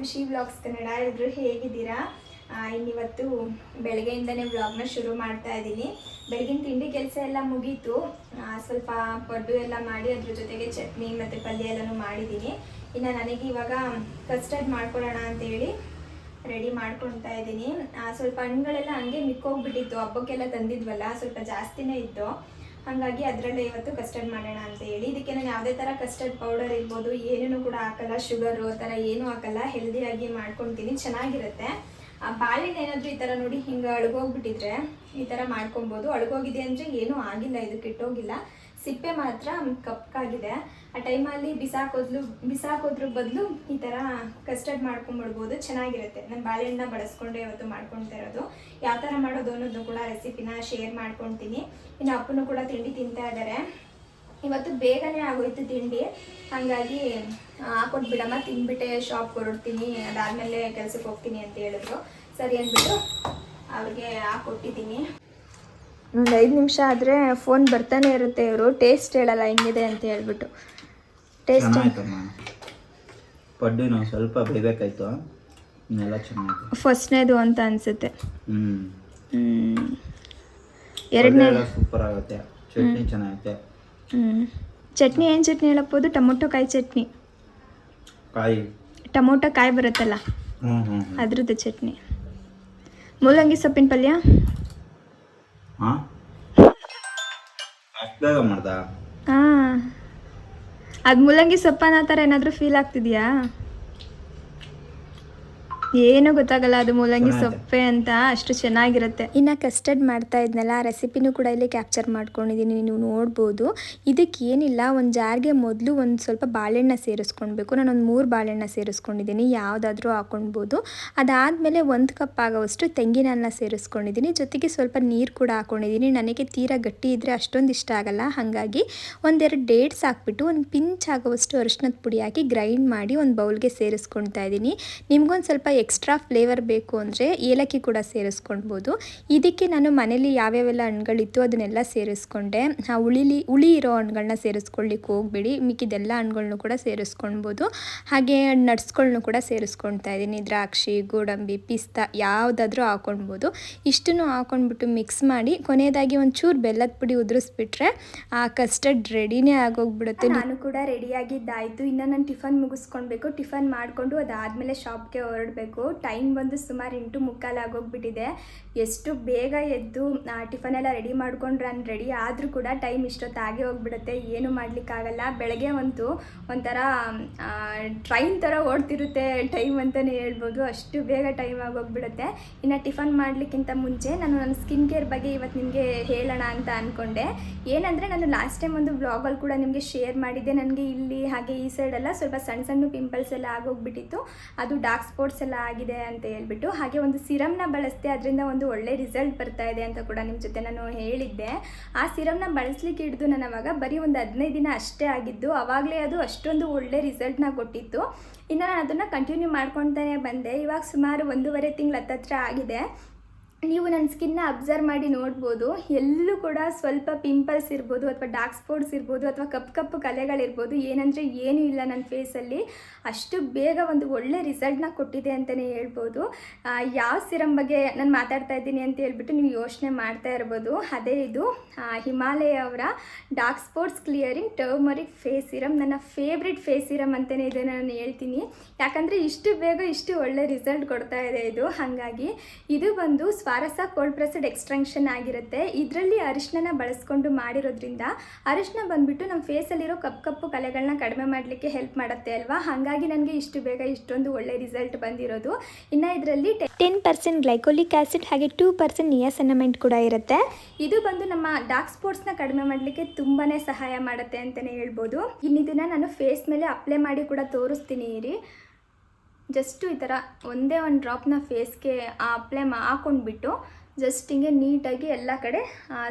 ಖುಷಿ ಬ್ಲಾಗ್ಸ್ ಕನ್ನಡ ಎಲ್ಲರೂ ಹೇಗಿದ್ದೀರಾ? ಇನ್ನಿವತ್ತು ಬೆಳಗ್ಗೆಯಿಂದನೇ ವ್ಲಾಗ್ನ ಶುರು ಮಾಡ್ತಾ ಇದ್ದೀನಿ. ಬೆಳಗಿನ ತಿಂಡಿ ಕೆಲಸ ಎಲ್ಲ ಮುಗೀತು. ಸ್ವಲ್ಪ ಪಡ್ಡು ಎಲ್ಲ ಮಾಡಿ ಅದ್ರ ಜೊತೆಗೆ ಚಟ್ನಿ ಮತ್ತು ಪಲ್ಯ ಎಲ್ಲನೂ ಮಾಡಿದ್ದೀನಿ. ಇನ್ನು ನನಗೆ ಇವಾಗ ಕಸ್ಟರ್ಡ್ ಮಾಡ್ಕೊಳ್ಳೋಣ ಅಂತೇಳಿ ರೆಡಿ ಮಾಡ್ಕೊಳ್ತಾ ಇದ್ದೀನಿ. ಸ್ವಲ್ಪ ಹಣ್ಣುಗಳೆಲ್ಲ ಹಂಗೆ ಮಿಕ್ಕೋಗ್ಬಿಟ್ಟಿತ್ತು. ಹಬ್ಬಕ್ಕೆಲ್ಲ ತಂದಿದ್ವಲ್ಲ, ಸ್ವಲ್ಪ ಜಾಸ್ತಿನೇ ಇತ್ತು. ಹಾಗಾಗಿ ಅದರಲ್ಲೇ ಇವತ್ತು ಕಸ್ಟರ್ಡ್ ಮಾಡೋಣ ಅಂತ ಹೇಳಿ. ಇದಕ್ಕೆ ನಾನು ಯಾವುದೇ ಥರ ಕಸ್ಟರ್ಡ್ ಪೌಡರ್ ಇರ್ಬೋದು, ಏನೇನು ಕೂಡ ಹಾಕಲ್ಲ ಶುಗರು ಆ ಥರ ಏನೂ ಹಾಕಲ್ಲ ಹೆಲ್ದಿಯಾಗಿ ಮಾಡ್ಕೊತೀನಿ, ಚೆನ್ನಾಗಿರುತ್ತೆ. ಆ ಬಾಳೆಹಣ್ಣು ಏನಾದರೂ ಈ ಥರ ನೋಡಿ ಹಿಂಗೆ ಅಳಗೋಗ್ಬಿಟ್ಟಿದ್ರೆ ಈ ಥರ ಮಾಡ್ಕೊಬೋದು. ಅಳಗೋಗಿದೆ ಅಂದರೆ ಏನೂ ಆಗಿಲ್ಲ, ಇದು ಕೆಟ್ಟೋಗಿಲ್ಲ. ಸಿಪ್ಪೆ ಮಾತ್ರ ಕಪ್ಪಾಗಿದೆ. ಆ ಟೈಮಲ್ಲಿ ಬಿಸಾಕೋದ್ಲು ಬಿಸಾಕೋದ್ರ ಬದಲು ಈ ಥರ ಕಸ್ಟರ್ಡ್ ಮಾಡ್ಕೊಂಡ್ಬಿಡ್ಬೋದು ಚೆನ್ನಾಗಿರುತ್ತೆ. ನಾನು ಬಾಳೆಹಣ್ಣ ಬಳಸ್ಕೊಂಡೆ ಇವತ್ತು ಮಾಡ್ಕೊಳ್ತಾ ಇರೋದು. ಯಾವ ಥರ ಮಾಡೋದು ಅನ್ನೋದು ಕೂಡ ರೆಸಿಪಿನ ಶೇರ್ ಮಾಡ್ಕೊತೀನಿ. ಇನ್ನು ಅಪ್ಪನೂ ಕೂಡ ತಿಂಡಿ ತಿಂತಾ ಇದ್ದಾರೆ ಇವತ್ತು ಬೇಗನೆ ಆಗೋಯ್ತು ತಿಂಡಿ. ಹಾಗಾಗಿ ಹಾಕೊಟ್ಬಿಡಮ್ಮ ತಿಂದ್ಬಿಟ್ಟೆ ಶಾಪ್ ಹೊರಡ್ತೀನಿ. ಅದಾದಮೇಲೆ ಕೆಲಸಕ್ಕೆ ಹೋಗ್ತೀನಿ ಅಂತ ಹೇಳಿದ್ರು. ಸರಿ ಅಂದ್ಬಿಟ್ಟು ಅವ್ರಿಗೆ ಹಾಕೊಟ್ಟಿದ್ದೀನಿ. ಒಂದು ಐದು ನಿಮಿಷ ಆದರೆ ಫೋನ್ ಬರ್ತಾನೆ ಇರುತ್ತೆ ಇವರು. ಟೇಸ್ಟ್ ಹೇಳಲ್ಲ ಹೆಂಗಿದೆ ಅಂತ ಹೇಳ್ಬಿಟ್ಟು. ಟೇಸ್ಟ್ ಪಡ್ಡಿನ ಪಡ್ಡು ನಾವು ಸ್ವಲ್ಪ ಬೇಯಬೇಕಾಯ್ತು. ಇನ್ನೆಲ್ಲ ಚೆನ್ನಾಗಿ ಫಸ್ಟ್ನೇದು ಅಂತ ಅನ್ಸುತ್ತೆ. ಹ್ಞೂ ಎರಡನೇ ಸೂಪರ್ ಆಗುತ್ತೆ. ಚಟ್ನಿ ಚೆನ್ನಾಗೈತೆ. ಹ್ಞೂ ಚಟ್ನಿ ಏನು ಚಟ್ನಿ ಹೇಳಪ್ಬೋದು ಟೊಮೊಟೊ ಕಾಯಿ ಚಟ್ನಿ. ಕಾಯಿ. ಟೊಮೊಟೊ ಕಾಯಿ ಬರುತ್ತಲ್ಲ ಅದ್ರದ್ದು ಚಟ್ನಿ. ಮೂಲಂಗಿ ಸೊಪ್ಪಿನ ಪಲ್ಯ? ಬೇಗ ಮಾಡ್ದ? ಅದ್ ಅದು ಮೂಲಂಗಿ ಸೊಪ್ಪನ್ನ ಥರ ಏನಾದರೂ ಫೀಲ್ ಆಗ್ತಿದೆಯಾ? ಏನೂ ಗೊತ್ತಾಗಲ್ಲ ಅದು ಮೂಲಂಗಿ ಸೊಪ್ಪೆ ಅಂತ ಅಷ್ಟು ಚೆನ್ನಾಗಿರುತ್ತೆ. ಇನ್ನು ಕಸ್ಟರ್ಡ್ ಮಾಡ್ತಾ ಇದ್ನಲ್ಲ ಆ ರೆಸಿಪಿನೂ ಕೂಡ ಇಲ್ಲಿ ಕ್ಯಾಪ್ಚರ್ ಮಾಡ್ಕೊಂಡಿದ್ದೀನಿ ನೀವು ನೋಡ್ಬೋದು. ಇದಕ್ಕೆ ಏನಿಲ್ಲ ಒಂದು ಜಾರ್ಗೆ ಮೊದಲು ಒಂದು ಸ್ವಲ್ಪ ಬಾಳೆಹಣ್ಣ ಸೇರಿಸ್ಕೊಳ್ಬೇಕು ನಾನು ಒಂದು ಮೂರು ಬಾಳೆಹಣ್ಣ ಸೇರಿಸ್ಕೊಂಡಿದ್ದೀನಿ ಯಾವುದಾದ್ರೂ ಹಾಕೊಳ್ಬೋದು ಅದಾದಮೇಲೆ ಒಂದು ಕಪ್ ಆಗೋವಷ್ಟು ತೆಂಗಿನ ಸೇರಿಸ್ಕೊಂಡಿದ್ದೀನಿ ಜೊತೆಗೆ ಸ್ವಲ್ಪ ನೀರು ಕೂಡ ಹಾಕೊಂಡಿದ್ದೀನಿ ನನಗೆ ತೀರಾ ಗಟ್ಟಿ ಇದ್ದರೆ ಅಷ್ಟೊಂದು ಇಷ್ಟ ಆಗಲ್ಲ. ಹಾಗಾಗಿ ಒಂದೆರಡು ಡೇಟ್ಸ್ ಹಾಕ್ಬಿಟ್ಟು ಒಂದು ಪಿಂಚ್ ಆಗೋವಷ್ಟು ಅರಿಶಿನದ ಪುಡಿ ಹಾಕಿ ಗ್ರೈಂಡ್ ಮಾಡಿ ಒಂದು ಬೌಲ್ಗೆ ಸೇರಿಸ್ಕೊಳ್ತಾ ಇದ್ದೀನಿ ನಿಮ್ಗೊಂದು ಸ್ವಲ್ಪ ಎಕ್ಸ್ಟ್ರಾ ಫ್ಲೇವರ್ ಬೇಕು ಅಂದರೆ ಏಲಕ್ಕಿ ಕೂಡ ಸೇರಿಸ್ಕೊಳ್ಬೋದು. ಇದಕ್ಕೆ ನಾನು ಮನೇಲಿ ಯಾವ್ಯಾವೆಲ್ಲ ಹಣ್ಣುಗಳಿತ್ತು ಅದನ್ನೆಲ್ಲ ಸೇರಿಸ್ಕೊಂಡೆ. ಉಳಿಲಿ ಹುಳಿ ಇರೋ ಹಣ್ಗಳನ್ನ ಸೇರಿಸ್ಕೊಳ್ಳಿಕ್ಕೆ ಹೋಗ್ಬೇಡಿ. ಮಿಕ್ಕಿದೆಲ್ಲ ಹಣ್ಗಳ್ನು ಕೂಡ ಸೇರಿಸ್ಕೊಳ್ಬೋದು. ಹಾಗೆ ನಟ್ಸ್ಗಳ್ನು ಕೂಡ ಸೇರಿಸ್ಕೊಳ್ತಾ ಇದ್ದೀನಿ. ದ್ರಾಕ್ಷಿ, ಗೋಡಂಬಿ, ಪಿಸ್ತಾ ಯಾವುದಾದ್ರೂ ಹಾಕೊಳ್ಬೋದು. ಇಷ್ಟನ್ನು ಹಾಕೊಂಡ್ಬಿಟ್ಟು ಮಿಕ್ಸ್ ಮಾಡಿ ಕೊನೆಯದಾಗಿ ಒಂಚೂರು ಬೆಲ್ಲದ ಪುಡಿ ಉದುರಿಸ್ಬಿಟ್ರೆ ಆ ಕಸ್ಟರ್ಡ್ ರೆಡಿನೇ ಆಗೋಗ್ಬಿಡುತ್ತೆ. ನಾನು ಕೂಡ ರೆಡಿಯಾಗಿದ್ದಾಯಿತು ಇನ್ನು ನಾನು ಟಿಫನ್ ಮುಗಿಸ್ಕೊಳ್ಬೇಕು. ಟಿಫನ್ ಮಾಡಿಕೊಂಡು ಅದಾದಮೇಲೆ ಶಾಪ್ಗೆ ಹೊರಡಬೇಕು. ಟೈಮ್ ಬಂದು ಸುಮಾರು ಎಂಟು ಮುಕ್ಕಾಲು ಆಗೋಗ್ಬಿಟ್ಟಿದೆ. ಎಷ್ಟು ಬೇಗ ಎದ್ದು ಟಿಫನ್ ಎಲ್ಲ ರೆಡಿ ಮಾಡ್ಕೊಂಡು ನಾನು ರೆಡಿ ಆದರೂ ಕೂಡ ಟೈಮ್ ಇಷ್ಟೊತ್ತಾಗೆ ಹೋಗ್ಬಿಡುತ್ತೆ. ಏನು ಮಾಡಲಿಕ್ಕಾಗಲ್ಲ. ಬೆಳಗ್ಗೆ ಒಂದು, ಒಂಥರ ಟ್ರೈನ್ ಥರ ಓಡ್ತಿರುತ್ತೆ ಟೈಮ್ ಅಂತಲೇ ಹೇಳ್ಬೋದು. ಅಷ್ಟು ಬೇಗ ಟೈಮ್ ಆಗೋಗ್ಬಿಡುತ್ತೆ. ಇನ್ನು ಟಿಫನ್ ಮಾಡಲಿಕ್ಕಿಂತ ಮುಂಚೆ ನಾನು ನನ್ನ ಸ್ಕಿನ್ ಕೇರ್ ಬಗ್ಗೆ ಇವತ್ತು ನಿಮಗೆ ಹೇಳೋಣ ಅಂತ ಅಂದ್ಕೊಂಡೆ ಏನಂದರೆ ನಾನು ಲಾಸ್ಟ್ ಟೈಮ್ ಒಂದು ವ್ಲಾಗಲ್ಲಿ ಕೂಡ ನಿಮಗೆ ಶೇರ್ ಮಾಡಿದ್ದೆ. ನನಗೆ ಇಲ್ಲಿ ಹಾಗೆ ಈ ಸೈಡೆಲ್ಲ ಸ್ವಲ್ಪ ಸಣ್ಣ ಸಣ್ಣ ಪಿಂಪಲ್ಸ್ ಎಲ್ಲ ಆಗೋಗ್ಬಿಟ್ಟಿತ್ತು. ಅದು ಡಾರ್ಕ್ ಸ್ಪಾಟ್ಸ್ ಎಲ್ಲ ಆಗಿದೆ ಅಂತ ಹೇಳ್ಬಿಟ್ಟು ಹಾಗೆ ಒಂದು ಸಿರಮ್ನ ಬಳಸಿದೆ ಅದರಿಂದ ಒಂದು ಒಳ್ಳೆ ರಿಸಲ್ಟ್ ಬರ್ತಾ ಇದೆ ಅಂತ ಕೂಡ ನಿಮ್ಮ ಜೊತೆ ನಾನು ಹೇಳಿದ್ದೆ. ಆ ಸಿರಮ್ನ ಬಳಸ್ಲಿಕ್ಕೆ ಹಿಡಿದು ನಾನು ಅವಾಗ ಬರೀ ಒಂದು ಹದಿನೈದು ದಿನ ಅಷ್ಟೇ ಆಗಿದ್ದು ಆವಾಗಲೇ ಅದು ಅಷ್ಟೊಂದು ಒಳ್ಳೆ ರಿಸಲ್ಟ್ನ ಕೊಟ್ಟಿತ್ತು. ಇನ್ನು ನಾನು ಅದನ್ನು ಕಂಟಿನ್ಯೂ ಮಾಡ್ಕೊತಾನೆ ಬಂದೆ. ಇವಾಗ ಸುಮಾರು ಒಂದೂವರೆ ತಿಂಗಳು ಹತ್ತತ್ರ ಆಗಿದೆ. ನೀವು ನನ್ನ ಸ್ಕಿನ್ನ ಅಬ್ಸರ್ವ್ ಮಾಡಿ ನೋಡ್ಬೋದು. ಎಲ್ಲೂ ಕೂಡ ಸ್ವಲ್ಪ ಪಿಂಪಲ್ಸ್ ಇರ್ಬೋದು ಅಥವಾ ಡಾರ್ಕ್ ಸ್ಪಾಟ್ಸ್ ಇರ್ಬೋದು ಅಥವಾ ಕಪ್ಪು ಕಪ್ಪು ಕಲೆಗಳಿರ್ಬೋದು. ಏನಂದರೆ ಏನೂ ಇಲ್ಲ ನನ್ನ ಫೇಸಲ್ಲಿ ಅಷ್ಟು ಬೇಗ ಒಂದು ಒಳ್ಳೆ ರಿಸಲ್ಟ್ನ ಕೊಟ್ಟಿದೆ ಅಂತಲೇ ಹೇಳ್ಬೋದು. ಯಾವ ಸಿರಮ್ ಬಗ್ಗೆ ನಾನು ಮಾತಾಡ್ತಾ ಇದ್ದೀನಿ ಅಂತ ಹೇಳ್ಬಿಟ್ಟು ನೀವು ಯೋಚನೆ ಮಾಡ್ತಾ ಇರ್ಬೋದು. ಅದೇ ಇದು ಹಿಮಾಲಯ ಅವರ dark spots clearing turmeric face serum ನನ್ನ ಫೇವ್ರೆಟ್ ಫೇಸ್ ಸಿರಮ್ ಅಂತಲೇ ಇದೆ ನಾನು ಹೇಳ್ತೀನಿ. ಯಾಕಂದರೆ ಇಷ್ಟು ಬೇಗ ಇಷ್ಟು ಒಳ್ಳೆ ರಿಸಲ್ಟ್ ಕೊಡ್ತಾ ಇದೆ ಇದು. ಹಾಗಾಗಿ ಇದು ಬಂದು ಸ್ವಾರಸ ಕೋಲ್ಡ್ ಪ್ರೆಸ್ಡ್ ಎಕ್ಸ್ಟ್ರಾಕ್ಷನ್ ಆಗಿರುತ್ತೆ. ಇದರಲ್ಲಿ ಅರಿಶಿನ ಬಳಸ್ಕೊಂಡು ಮಾಡಿರೋದ್ರಿಂದ ಅರಿಶಿನ ಬಂದ್ಬಿಟ್ಟು ನಮ್ಮ ಫೇಸಲ್ಲಿರೋ ಕಪ್ಪು ಕಪ್ಪು ಕಲೆಗಳನ್ನ ಕಡಿಮೆ ಮಾಡಲಿಕ್ಕೆ ಹೆಲ್ಪ್ ಮಾಡುತ್ತೆ ಅಲ್ವಾ? ಹಾಗಾಗಿ ನನಗೆ ಇಷ್ಟು ಬೇಗ ಇಷ್ಟೊಂದು ಒಳ್ಳೆ ರಿಸಲ್ಟ್ ಬಂದಿರೋದು. ಇನ್ನು ಇದರಲ್ಲಿ ಟೆನ್ ಪರ್ಸೆಂಟ್ ಗ್ಲೈಕೋಲಿಕ್ ಆ್ಯಸಿಡ್ ಹಾಗೆ ಟೂ ಪರ್ಸೆಂಟ್ ನಿಯಾಸನಮೆಂಟ್ ಕೂಡ ಇರುತ್ತೆ. ಇದು ಬಂದು ನಮ್ಮ ಡಾರ್ಕ್ ಸ್ಪಾಟ್ಸ್ನ ಕಡಿಮೆ ಮಾಡಲಿಕ್ಕೆ ತುಂಬಾ ಸಹಾಯ ಮಾಡುತ್ತೆ ಅಂತಲೇ ಹೇಳ್ಬೋದು. ಇನ್ನಿದನ್ನು ನಾನು ಫೇಸ್ ಮೇಲೆ ಅಪ್ಲೈ ಮಾಡಿ ಕೂಡ ತೋರಿಸ್ತೀನಿ ಇರಿ. ಜಸ್ಟು ಈ ಥರ ಒಂದೇ ಒಂದು ಡ್ರಾಪ್ನ ಫೇಸ್ಗೆ ಅಪ್ಲೈ ಮಾ ಹಾಕೊಂಡ್ಬಿಟ್ಟು ಜಸ್ಟ್ ಹಿಂಗೆ ನೀಟಾಗಿ ಎಲ್ಲ ಕಡೆ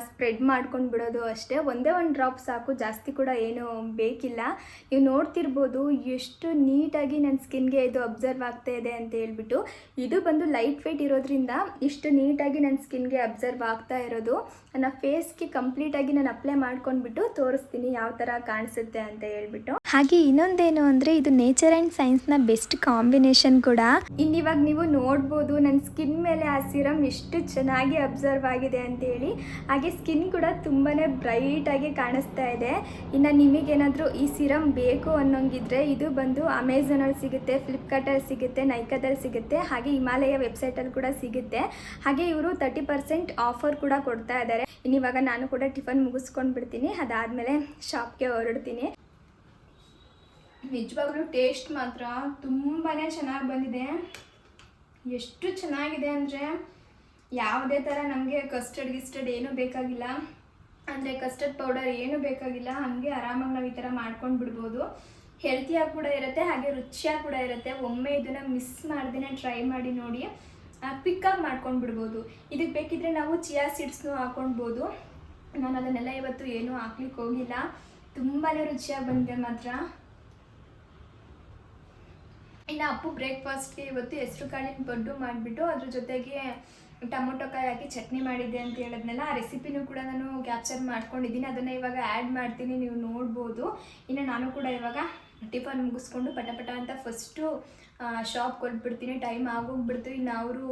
ಸ್ಪ್ರೆಡ್ ಮಾಡ್ಕೊಂಡು ಬಿಡೋದು ಅಷ್ಟೇ. ಒಂದೇ ಒಂದು ಡ್ರಾಪ್ ಸಾಕು, ಜಾಸ್ತಿ ಕೂಡ ಏನು ಬೇಕಿಲ್ಲ. ನೀವು ನೋಡ್ತಿರ್ಬೋದು ಎಷ್ಟು ನೀಟಾಗಿ ನನ್ನ ಸ್ಕಿನ್ಗೆ ಇದು ಅಬ್ಸರ್ವ್ ಆಗ್ತಾ ಇದೆ ಅಂತ ಹೇಳ್ಬಿಟ್ಟು. ಇದು ಬಂದು ಲೈಟ್ ವೆಯ್ಟ್ ಇರೋದ್ರಿಂದ ಇಷ್ಟು ನೀಟಾಗಿ ನನ್ನ ಸ್ಕಿನ್ಗೆ ಅಬ್ಸರ್ವ್ ಆಗ್ತಾ ಇರೋದು. ನನ್ನ ಫೇಸ್ಗೆ ಕಂಪ್ಲೀಟಾಗಿ ನಾನು ಅಪ್ಲೈ ಮಾಡ್ಕೊಂಡ್ಬಿಟ್ಟು ತೋರಿಸ್ತೀನಿ ಯಾವ ಥರ ಕಾಣಿಸುತ್ತೆ ಅಂತ ಹೇಳ್ಬಿಟ್ಟು. ಹಾಗೆ ಇನ್ನೊಂದೇನು ಅಂದರೆ ಇದು ನೇಚರ್ ಆ್ಯಂಡ್ ಸೈನ್ಸ್ನ ಬೆಸ್ಟ್ ಕಾಂಬಿನೇಷನ್ ಕೂಡ. ಇನ್ನಿವಾಗ ನೀವು ನೋಡ್ಬೋದು ನನ್ನ ಸ್ಕಿನ್ ಮೇಲೆ ಆ ಸಿರಮ್ ಎಷ್ಟು ಚೆನ್ನಾಗಿ ಅಬ್ಸರ್ವ್ ಆಗಿದೆ ಅಂತೇಳಿ. ಹಾಗೆ ಸ್ಕಿನ್ ಕೂಡ ತುಂಬಾ ಬ್ರೈಟಾಗಿ ಕಾಣಿಸ್ತಾ ಇದೆ. ಇನ್ನು ನಿಮಗೇನಾದರೂ ಈ ಸಿರಮ್ ಬೇಕು ಅನ್ನೋಂಗಿದ್ರೆ ಇದು ಬಂದು ಅಮೆಝಾನಲ್ಲಿ ಸಿಗುತ್ತೆ, ಫ್ಲಿಪ್ಕಾರ್ಟಲ್ಲಿ ಸಿಗುತ್ತೆ, ನೈಕಾದಲ್ಲಿ ಸಿಗುತ್ತೆ, ಹಾಗೆ ಹಿಮಾಲಯ ವೆಬ್ಸೈಟಲ್ಲಿ ಕೂಡ ಸಿಗುತ್ತೆ. ಹಾಗೆ ಇವರು ತರ್ಟಿ ಪರ್ಸೆಂಟ್ ಆಫರ್ ಕೂಡ ಕೊಡ್ತಾ ಇದ್ದಾರೆ. ಇನ್ನಿವಾಗ ನಾನು ಕೂಡ ಟಿಫನ್ ಮುಗಿಸ್ಕೊಂಡು ಬಿಡ್ತೀನಿ ಅದಾದಮೇಲೆ ಶಾಪ್ಗೆ ಹೊರಡ್ತೀನಿ. ನಿಜವಾಗ್ಲೂ ಟೇಸ್ಟ್ ಮಾತ್ರ ತುಂಬಾ ಚೆನ್ನಾಗಿ ಬಂದಿದೆ. ಎಷ್ಟು ಚೆನ್ನಾಗಿದೆ ಅಂದರೆ ಯಾವುದೇ ಥರ ನಮಗೆ ಕಸ್ಟರ್ಡ್ ಗಿಸ್ಟರ್ಡ್ ಏನೂ ಬೇಕಾಗಿಲ್ಲ. ಅಂದರೆ ಕಸ್ಟರ್ಡ್ ಪೌಡರ್ ಏನೂ ಬೇಕಾಗಿಲ್ಲ. ಹಾಗೆ ಆರಾಮಾಗಿ ನಾವು ಈ ಥರ ಮಾಡ್ಕೊಂಡು ಬಿಡ್ಬೋದು. ಹೆಲ್ತಿಯಾಗಿ ಕೂಡ ಇರುತ್ತೆ, ಹಾಗೆ ರುಚಿಯಾಗಿ ಕೂಡ ಇರುತ್ತೆ. ಒಮ್ಮೆ ಇದನ್ನು ಮಿಸ್ ಮಾಡ್ದೇ ಟ್ರೈ ಮಾಡಿ ನೋಡಿ ಪಿಕ್ಕಾಗಿ ಮಾಡ್ಕೊಂಡು ಬಿಡ್ಬೋದು. ಇದಕ್ಕೆ ಬೇಕಿದ್ರೆ ನಾವು ಚಿಯಾ ಸೀಡ್ಸ್ನು ಹಾಕೊಳ್ಬೋದು ನಾನು ಅದನ್ನೆಲ್ಲ ಇವತ್ತು ಏನೂ ಹಾಕ್ಲಿಕ್ಕೆ ಹೋಗಿಲ್ಲ. ತುಂಬಾ ರುಚಿಯಾಗಿ ಬಂದಿದೆ ಮಾತ್ರ. ಇನ್ನು ಅಪ್ಪು ಬ್ರೇಕ್ಫಾಸ್ಟ್ಗೆ ಇವತ್ತು ಹೆಸರು ಕಾಳಿನ ಬಡ್ಡು ಮಾಡಿಬಿಟ್ಟು ಅದ್ರ ಜೊತೆಗೆ ಟೊಮೊಟೊ ಕಾಯಿ ಹಾಕಿ ಚಟ್ನಿ ಮಾಡಿದ್ದೆ ಅಂತ ಹೇಳಿದ್ನಲ್ಲ, ಆ ರೆಸಿಪಿನೂ ಕೂಡ ನಾನು ಕ್ಯಾಪ್ಚರ್ ಮಾಡ್ಕೊಂಡಿದ್ದೀನಿ. ಅದನ್ನು ಇವಾಗ ಆ್ಯಡ್ ಮಾಡ್ತೀನಿ, ನೀವು ನೋಡ್ಬೋದು. ಇನ್ನು ನಾನು ಕೂಡ ಇವಾಗ ಟಿಫನ್ ಮುಗಿಸ್ಕೊಂಡು ಪಟ ಪಟ ಅಂತ ಫಸ್ಟು ಶಾಪ್ ಕೊಟ್ಬಿಡ್ತೀನಿ ಟೈಮ್ ಆಗೋಗ್ಬಿಡ್ತು. ಇನ್ನು ಅವರು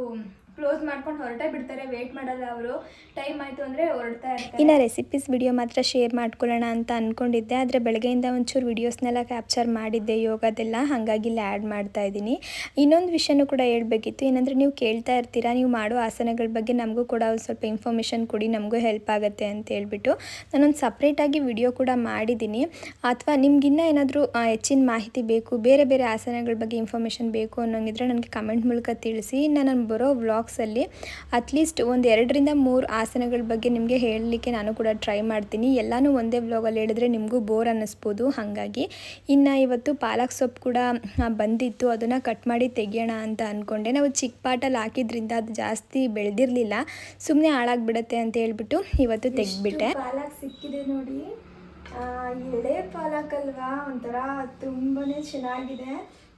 ಕ್ಲೋಸ್ ಮಾಡ್ಕೊಂಡು ಹೊರಟೇ ಬಿಡ್ತಾರೆ ವೇಟ್ ಮಾಡಲ್ಲ ಅವರು. ಟೈಮ್ ಆಯಿತು ಅಂದರೆ ಹೊರಡ್ತಾ ಇರ್ತಾರೆ. ಇನ್ನು ರೆಸಿಪೀಸ್ ವಿಡಿಯೋ ಮಾತ್ರ ಶೇರ್ ಮಾಡ್ಕೊಳ್ಳೋಣ ಅಂತ ಅಂದ್ಕೊಂಡಿದ್ದೆ ಆದರೆ ಬೆಳಗ್ಗೆಯಿಂದ ಒಂಚೂರು ವಿಡಿಯೋಸ್ನೆಲ್ಲ ಕ್ಯಾಪ್ಚರ್ ಮಾಡಿದ್ದೆ, ಯೋಗದೆಲ್ಲ. ಹಾಗಾಗಿ ಇಲ್ಲಿ ಆ್ಯಡ್ ಮಾಡ್ತಾ ಇದ್ದೀನಿ. ಇನ್ನೊಂದು ವಿಷಯನೂ ಕೂಡ ಹೇಳ್ಬೇಕಿತ್ತು. ಏನಂದರೆ ನೀವು ಕೇಳ್ತಾ ಇರ್ತೀರಾ, ನೀವು ಮಾಡೋ ಆಸನಗಳ ಬಗ್ಗೆ ನಮಗೂ ಕೂಡ ಒಂದು ಸ್ವಲ್ಪ ಇನ್ಫಾರ್ಮೇಷನ್ ಕೊಡಿ, ನಮಗೂ ಹೆಲ್ಪ್ ಆಗುತ್ತೆ ಅಂತ ಹೇಳ್ಬಿಟ್ಟು. ನಾನೊಂದು ಸಪ್ರೇಟಾಗಿ ವಿಡಿಯೋ ಕೂಡ ಮಾಡಿದ್ದೀನಿ. ಅಥವಾ ನಿಮ್ಗಿನ್ನ ಏನಾದರೂ ಹೆಚ್ಚಿನ ಮಾಹಿತಿ ಬೇಕು, ಬೇರೆ ಬೇರೆ ಆಸನಗಳ ಬಗ್ಗೆ ಇನ್ಫಾರ್ಮೇಷನ್ ಬೇಕು ಅನ್ನೋಂಗಿದ್ರೆ ನನಗೆ ಕಮೆಂಟ್ ಮೂಲಕ ತಿಳಿಸಿ. ಇನ್ನು ನಾನು ಬರೋ ವ್ಲಾಗ್ಸಲ್ಲಿ ಅಟ್ಲೀಸ್ಟ್ ಒಂದು ಎರಡರಿಂದ ಮೂರು ಆಸನಗಳ ಬಗ್ಗೆ ನಿಮಗೆ ಹೇಳಲಿಕ್ಕೆ ನಾನು ಕೂಡ ಟ್ರೈ ಮಾಡ್ತೀನಿ. ಎಲ್ಲನೂ ಒಂದೇ ವ್ಲಾಗಲ್ಲಿ ಹೇಳಿದ್ರೆ ನಿಮಗೂ ಬೋರ್ ಅನ್ನಿಸ್ಬೋದು. ಹಾಗಾಗಿ ಇನ್ನು ಇವತ್ತು ಪಾಲಕ್ ಸೊಪ್ಪು ಕೂಡ ಬಂದಿತ್ತು. ಅದನ್ನು ಕಟ್ ಮಾಡಿ ತೆಗಿಯೋಣ ಅಂತ ಅಂದ್ಕೊಂಡೆ ನಾವು ಚಿಕ್ಕ ಪಾಟಲ್ಲಿ ಹಾಕಿದ್ರಿಂದ ಅದು ಜಾಸ್ತಿ ಬೆಳೆದಿರಲಿಲ್ಲ. ಸುಮ್ಮನೆ ಹಾಳಾಗ್ಬಿಡತ್ತೆ ಅಂತ ಹೇಳ್ಬಿಟ್ಟು ಇವತ್ತು ತೆಗೆದ್ಬಿಟ್ಟೆ. ಪಾಲಕ್ ಸಿಕ್ಕಿದೆ ನೋಡಿ. ಎಳೆ ಪಾಲಕ್ ಅಲ್ವಾ? ಒಂಥರ ತುಂಬಾ ಚೆನ್ನಾಗಿದೆ.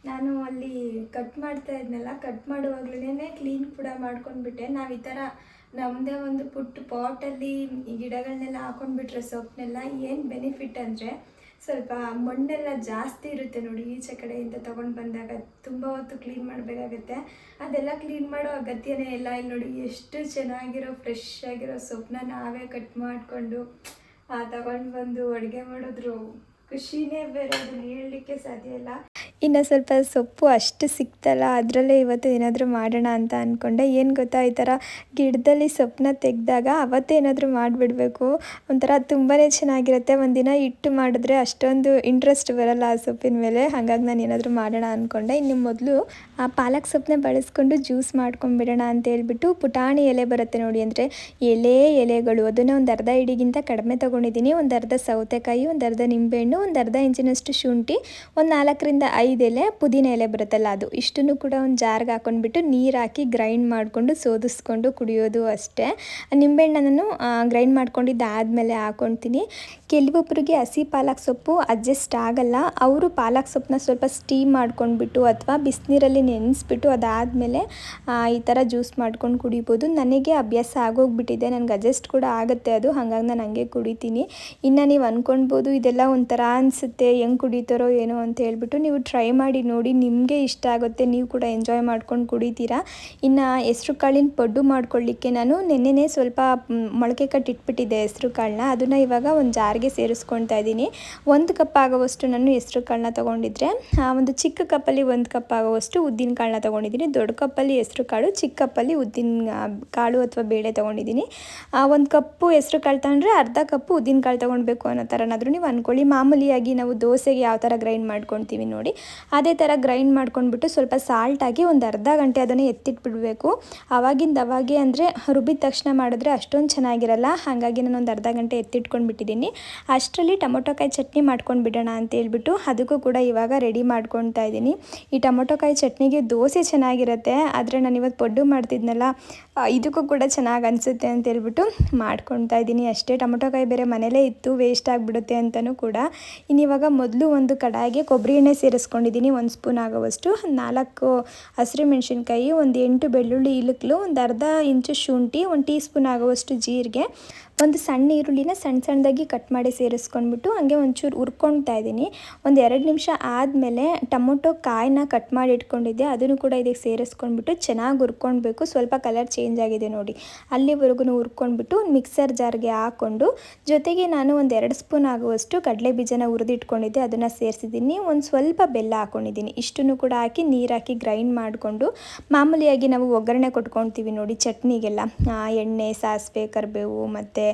ನಾನು ಅಲ್ಲಿ ಕಟ್ ಮಾಡ್ತಾ ಇದ್ನಲ್ಲ ಕಟ್ ಮಾಡುವಾಗ್ಲೇ ಕ್ಲೀನ್ ಕೂಡ ಮಾಡ್ಕೊಂಡ್ಬಿಟ್ಟೆ. ನಾವು ಈ ಥರ ನಮ್ಮದೇ ಒಂದು ಪುಟ್ಟ ಪಾಟಲ್ಲಿ ಗಿಡಗಳನ್ನೆಲ್ಲ ಹಾಕೊಂಡ್ಬಿಟ್ರೆ ಸೊಪ್ಪನ್ನೆಲ್ಲ ಏನು ಬೆನಿಫಿಟ್ ಅಂದರೆ ಸ್ವಲ್ಪ ಮಣ್ಣೆಲ್ಲ ಜಾಸ್ತಿ ಇರುತ್ತೆ ನೋಡಿ ಈಚೆ ಕಡೆಯಿಂದ ತೊಗೊಂಡು ಬಂದಾಗ ತುಂಬ ಹೊತ್ತು ಕ್ಲೀನ್ ಮಾಡಬೇಕಾಗತ್ತೆ. ಅದೆಲ್ಲ ಕ್ಲೀನ್ ಮಾಡೋ ಅಗತ್ಯನೇ ಇಲ್ಲ. ಇಲ್ಲಿ ನೋಡಿ ಎಷ್ಟು ಚೆನ್ನಾಗಿರೋ ಫ್ರೆಶ್ ಆಗಿರೋ ಸೊಪ್ಪನ್ನ ನಾವೇ ಕಟ್ ಮಾಡಿಕೊಂಡು ತಗೊಂಡು ಬಂದು ಅಡುಗೆ ಮಾಡಿದ್ರು ಖುಷಿನೇ ಬೇರೆ, ಅದನ್ನ ಹೇಳಲಿಕ್ಕೆ ಸಾಧ್ಯ ಇಲ್ಲ. ಇನ್ನು ಸ್ವಲ್ಪ ಸೊಪ್ಪು ಅಷ್ಟು ಸಿಕ್ತಲ್ಲ, ಅದರಲ್ಲೇ ಇವತ್ತು ಏನಾದರೂ ಮಾಡೋಣ ಅಂತ ಅಂದ್ಕೊಂಡೆ ಏನು ಗೊತ್ತಾ, ಈ ಥರ ಗಿಡದಲ್ಲಿ ಸೊಪ್ಪನ್ನ ತೆಗೆದಾಗ ಅವತ್ತೇ ಏನಾದರೂ ಮಾಡಿಬಿಡ್ಬೇಕು. ಒಂಥರ ತುಂಬಾ ಚೆನ್ನಾಗಿರುತ್ತೆ. ಒಂದಿನ ಇಟ್ಟು ಮಾಡಿದ್ರೆ ಅಷ್ಟೊಂದು ಇಂಟ್ರೆಸ್ಟ್ ಬರಲ್ಲ ಆ ಸೊಪ್ಪಿನ ಮೇಲೆ. ಹಾಗಾಗಿ ನಾನು ಏನಾದರೂ ಮಾಡೋಣ ಅಂದ್ಕೊಂಡೆ ಇನ್ನು ಮೊದಲು ಆ ಪಾಲಕ್ ಸೊಪ್ಪನ್ನ ಬಳಸ್ಕೊಂಡು ಜ್ಯೂಸ್ ಮಾಡ್ಕೊಂಡ್ಬಿಡೋಣ ಅಂತ ಹೇಳ್ಬಿಟ್ಟು ಪುಟಾಣಿ ಎಲೆ ಬರುತ್ತೆ ನೋಡಿ ಅಂದರೆ, ಎಲೆ ಎಲೆಗಳು. ಅದನ್ನು ಒಂದು ಅರ್ಧ ಇಡಿಗಿಂತ ಕಡಿಮೆ ತೊಗೊಂಡಿದ್ದೀನಿ. ಒಂದು ಅರ್ಧ ಸೌತೆಕಾಯಿ, ಒಂದು ಅರ್ಧ ನಿಂಬೆಹಣ್ಣು ಒಂದು ಅರ್ಧ ಇಂಚಿನಷ್ಟು ಶುಂಠಿ, ಒಂದು ನಾಲ್ಕರಿಂದ ಐದು ಎಲೆ, ಪುದೀನ ಎಲೆ ಬರುತ್ತಲ್ಲ ಅದು. ಇಷ್ಟನ್ನು ಕೂಡ ಒಂದು ಜಾರ್ಗೆ ಹಾಕೊಂಡ್ಬಿಟ್ಟು ನೀರು ಹಾಕಿ ಗ್ರೈಂಡ್ ಮಾಡಿಕೊಂಡು ಸೋದಿಸ್ಕೊಂಡು ಕುಡಿಯೋದು ಅಷ್ಟೇ. ನಿಂಬೆಹಣ್ಣನ್ನು ಗ್ರೈಂಡ್ ಮಾಡ್ಕೊಂಡಿದ್ದಾದಮೇಲೆ ಹಾಕೊಳ್ತೀನಿ ಕೆಲವೊಬ್ಬರಿಗೆ ಹಸಿ ಪಾಲಕ್ ಸೊಪ್ಪು ಅಡ್ಜಸ್ಟ್ ಆಗಲ್ಲ. ಅವರು ಪಾಲಕ್ ಸೊಪ್ಪನ್ನ ಸ್ವಲ್ಪ ಸ್ಟೀಮ್ ಮಾಡ್ಕೊಂಡ್ಬಿಟ್ಟು ಅಥವಾ ಬಿಸಿನೀರಲ್ಲಿ ನೆನೆಸ್ಬಿಟ್ಟು ಅದಾದಮೇಲೆ ಈ ಥರ ಜ್ಯೂಸ್ ಮಾಡ್ಕೊಂಡು ಕುಡಿಬೋದು. ನನಗೆ ಅಭ್ಯಾಸ ಆಗೋಗ್ಬಿಟ್ಟಿದೆ. ನನಗೆ ಅಡ್ಜಸ್ಟ್ ಕೂಡ ಆಗುತ್ತೆ ಅದು. ಹಾಗಾಗಿ ನಾನು ಹಂಗೆ ಕುಡಿತೀನಿ. ಇನ್ನು ನೀವು ಅಂದ್ಕೊಳ್ಬೋದು ಇದೆಲ್ಲ ಒಂಥರ ಅನಿಸುತ್ತೆ, ಹೆಂಗೆ ಕುಡಿತಾರೋ ಏನೋ ಅಂತ ಹೇಳ್ಬಿಟ್ಟು ನೀವು ಟ್ರೈ ಮಾಡಿ ನೋಡಿ, ನಿಮಗೆ ಇಷ್ಟ ಆಗುತ್ತೆ, ನೀವು ಕೂಡ ಎಂಜಾಯ್ ಮಾಡ್ಕೊಂಡು ಕುಡಿತೀರಾ. ಇನ್ನು ಹೆಸ್ರು ಕಾಳಿನ ಪಡ್ಡು ಮಾಡ್ಕೊಳ್ಳಿಕ್ಕೆ ನಾನು ನೆನ್ನೆನೇ ಸ್ವಲ್ಪ ಮೊಳಕೆ ಕಟ್ಟಿಟ್ಬಿಟ್ಟಿದ್ದೆ ಹೆಸ್ರು ಕಾಳನ್ನ. ಅದನ್ನು ಇವಾಗ ಒಂದು ಜಾರ್ಗೆ ಸೇರಿಸ್ಕೊಳ್ತಾ ಇದ್ದೀನಿ. ಒಂದು ಕಪ್ ಆಗೋವಷ್ಟು ನಾನು ಹೆಸ್ರು ಕಾಳನ್ನ ತೊಗೊಂಡಿದ್ರೆ ಒಂದು ಚಿಕ್ಕ ಕಪ್ಪಲ್ಲಿ ಒಂದು ಕಪ್ ಆಗೋವಷ್ಟು ಉದ್ದಿನ ಕಾಳನ್ನ ತೊಗೊಂಡಿದ್ದೀನಿ. ದೊಡ್ಡ ಕಪ್ಪಲ್ಲಿ ಹೆಸ್ರು ಕಾಳು, ಚಿಕ್ಕ ಕಪ್ಪಲ್ಲಿ ಉದ್ದಿನ ಕಾಳು ಅಥವಾ ಬೇಳೆ ತೊಗೊಂಡಿದ್ದೀನಿ. ಒಂದು ಕಪ್ಪು ಹೆಸ್ರು ಕಾಳು ತಗೊಂಡ್ರೆ ಅರ್ಧ ಕಪ್ಪು ಉದ್ದಿನ ಕಾಳು ತೊಗೊಳ್ಬೇಕು ಅನ್ನೋ ಥರನಾದರೂ ನೀವು ಅಂದ್ಕೊಳ್ಳಿ ಮಾಮೂಲಿಯಾಗಿ ನಾವು ದೋಸೆಗೆ ಯಾವ ಥರ ಗ್ರೈಂಡ್ ಮಾಡ್ಕೊತೀವಿ ನೋಡಿ, ಅದೇ ಥರ ಗ್ರೈಂಡ್ ಮಾಡ್ಕೊಂಡ್ಬಿಟ್ಟು ಸ್ವಲ್ಪ ಸಾಲ್ಟ್ ಹಾಕಿ ಒಂದು ಅರ್ಧ ಗಂಟೆ ಅದನ್ನು ಎತ್ತಿಟ್ಬಿಡಬೇಕು. ಆವಾಗಿಂದ ಅವಾಗೆ ಅಂದರೆ ರುಬ್ಬಿದ ತಕ್ಷಣ ಮಾಡಿದ್ರೆ ಅಷ್ಟೊಂದು ಚೆನ್ನಾಗಿರಲ್ಲ, ಹಾಗಾಗಿ ನಾನು ಒಂದು ಅರ್ಧ ಗಂಟೆ ಎತ್ತಿಟ್ಕೊಂಡ್ಬಿಟ್ಟಿದ್ದೀನಿ. ಅಷ್ಟರಲ್ಲಿ ಟೊಮೊಟೊಕಾಯಿ ಚಟ್ನಿ ಮಾಡ್ಕೊಂಡು ಬಿಡೋಣ ಅಂತ ಹೇಳ್ಬಿಟ್ಟು ಅದಕ್ಕೂ ಕೂಡ ಇವಾಗ ರೆಡಿ ಮಾಡ್ಕೊತಾ ಇದ್ದೀನಿ. ಈ ಟೊಮೊಟೊಕಾಯಿ ಚಟ್ನಿಗೆ ದೋಸೆ ಚೆನ್ನಾಗಿರುತ್ತೆ, ಆದರೆ ನಾನು ಇವತ್ತು ಪೊಡ್ಡು ಮಾಡ್ತಿದ್ನಲ್ಲ ಇದಕ್ಕೂ ಕೂಡ ಚೆನ್ನಾಗಿ ಅನಿಸುತ್ತೆ ಅಂತ ಹೇಳ್ಬಿಟ್ಟು ಮಾಡ್ಕೊತಾ ಇದ್ದೀನಿ. ಅಷ್ಟೇ ಟೊಮೊಟೊಕಾಯಿ ಬೇರೆ ಮನೇಲೇ ಇತ್ತು ವೇಸ್ಟ್ ಆಗಿಬಿಡುತ್ತೆ ಅಂತಲೂ ಕೂಡ. ಇನ್ನಿವಾಗ ಮೊದಲು ಒಂದು ಕಡಾಯಿಗೆ ಕೊಬ್ಬರಿ ಎಣ್ಣೆ ಸೇರಿಸ್ಕೊಂಡಿದ್ದೀನಿ, ಒಂದು ಸ್ಪೂನ್ ಆಗೋವಷ್ಟು. ನಾಲ್ಕು ಹಸಿರು ಮೆಣಸಿನ್ಕಾಯಿ, ಒಂದು ಎಂಟು ಬೆಳ್ಳುಳ್ಳಿ ಇಲಕ್ಲು, ಒಂದು ಅರ್ಧ ಇಂಚು ಶುಂಠಿ, ಒಂದು ಟೀ ಸ್ಪೂನ್ ಆಗೋವಷ್ಟು ಜೀರಿಗೆ. ಒಂದು ಸಣ್ಣ ಈರುಳ್ಳಿನ ಸಣ್ಣ ಸಣ್ಣದಾಗಿ ಕಟ್ ಮಾಡಿ ಸೇರಿಸ್ಕೊಂಡ್ಬಿಟ್ಟು ಹಂಗೆ ಒಂಚೂರು ಹುರ್ಕೊಳ್ತಾ ಇದ್ದೀನಿ. ಒಂದು ಎರಡು ನಿಮಿಷ ಆದಮೇಲೆ ಟೊಮೊಟೊ ಕಾಯಿನ ಕಟ್ ಮಾಡಿ ಇಟ್ಕೊಂಡಿದ್ದೆ. ಅದನ್ನು ಕೂಡ ಇದಕ್ಕೆ ಸೇರಿಸ್ಕೊಂಡ್ಬಿಟ್ಟು ಚೆನ್ನಾಗಿ ಹುರ್ಕೊಳ್ಬೇಕು. ಸ್ವಲ್ಪ ಕಲರ್ ಚೇಂಜ್ ಆಗಿದೆ ನೋಡಿ. ಅಲ್ಲಿವರೆಗೂ ಹುರ್ಕೊಂಡ್ಬಿಟ್ಟು ಮಿಕ್ಸರ್ ಜಾರ್ಗೆ ಹಾಕ್ಕೊಂಡು ಜೊತೆಗೆ ನಾನು ಒಂದು ಎರಡು ಸ್ಪೂನ್ ಆಗುವಷ್ಟು ಕಡಲೆ ಬೀಜನ ಹುರಿದಿಟ್ಕೊಂಡಿದ್ದೆ. ಅದನ್ನು ಸೇರಿಸಿದ್ದೀನಿ. ಒಂದು ಸ್ವಲ್ಪ ಬೆಲ್ಲ ಹಾಕ್ಕೊಂಡಿದ್ದೀನಿ ಇಷ್ಟನ್ನು ಕೂಡ ಹಾಕಿ ನೀರು ಹಾಕಿ ಗ್ರೈಂಡ್ ಮಾಡಿಕೊಂಡು ಮಾಮೂಲಿಯಾಗಿ ನಾವು ಒಗ್ಗರಣೆ ಕೊಟ್ಕೊಳ್ತೀವಿ ನೋಡಿ ಚಟ್ನಿಗೆಲ್ಲ. ಎಣ್ಣೆ, ಸಾಸಿವೆ, ಕರಿಬೇವು ಮತ್ತು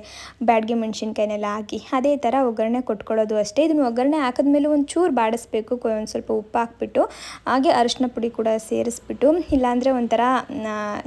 ಬ್ಯಾಡ್ಗೆ ಮೆಣಸಿನ್ಕಾಯಿನೆಲ್ಲ ಹಾಕಿ ಅದೇ ಥರ ಒಗ್ಗರಣೆ ಕೊಟ್ಕೊಳ್ಳೋದು ಅಷ್ಟೇ. ಇದನ್ನು ಒಗ್ಗರಣೆ ಹಾಕಿದ್ಮೇಲೆ ಒಂದು ಚೂರು ಬಾಡಿಸ್ಬೇಕು ಒಂದು ಸ್ವಲ್ಪ ಉಪ್ಪು ಹಾಕ್ಬಿಟ್ಟು, ಹಾಗೆ ಅರಿಶಿನ ಪುಡಿ ಕೂಡ ಸೇರಿಸ್ಬಿಟ್ಟು, ಇಲ್ಲಾಂದರೆ ಒಂಥರ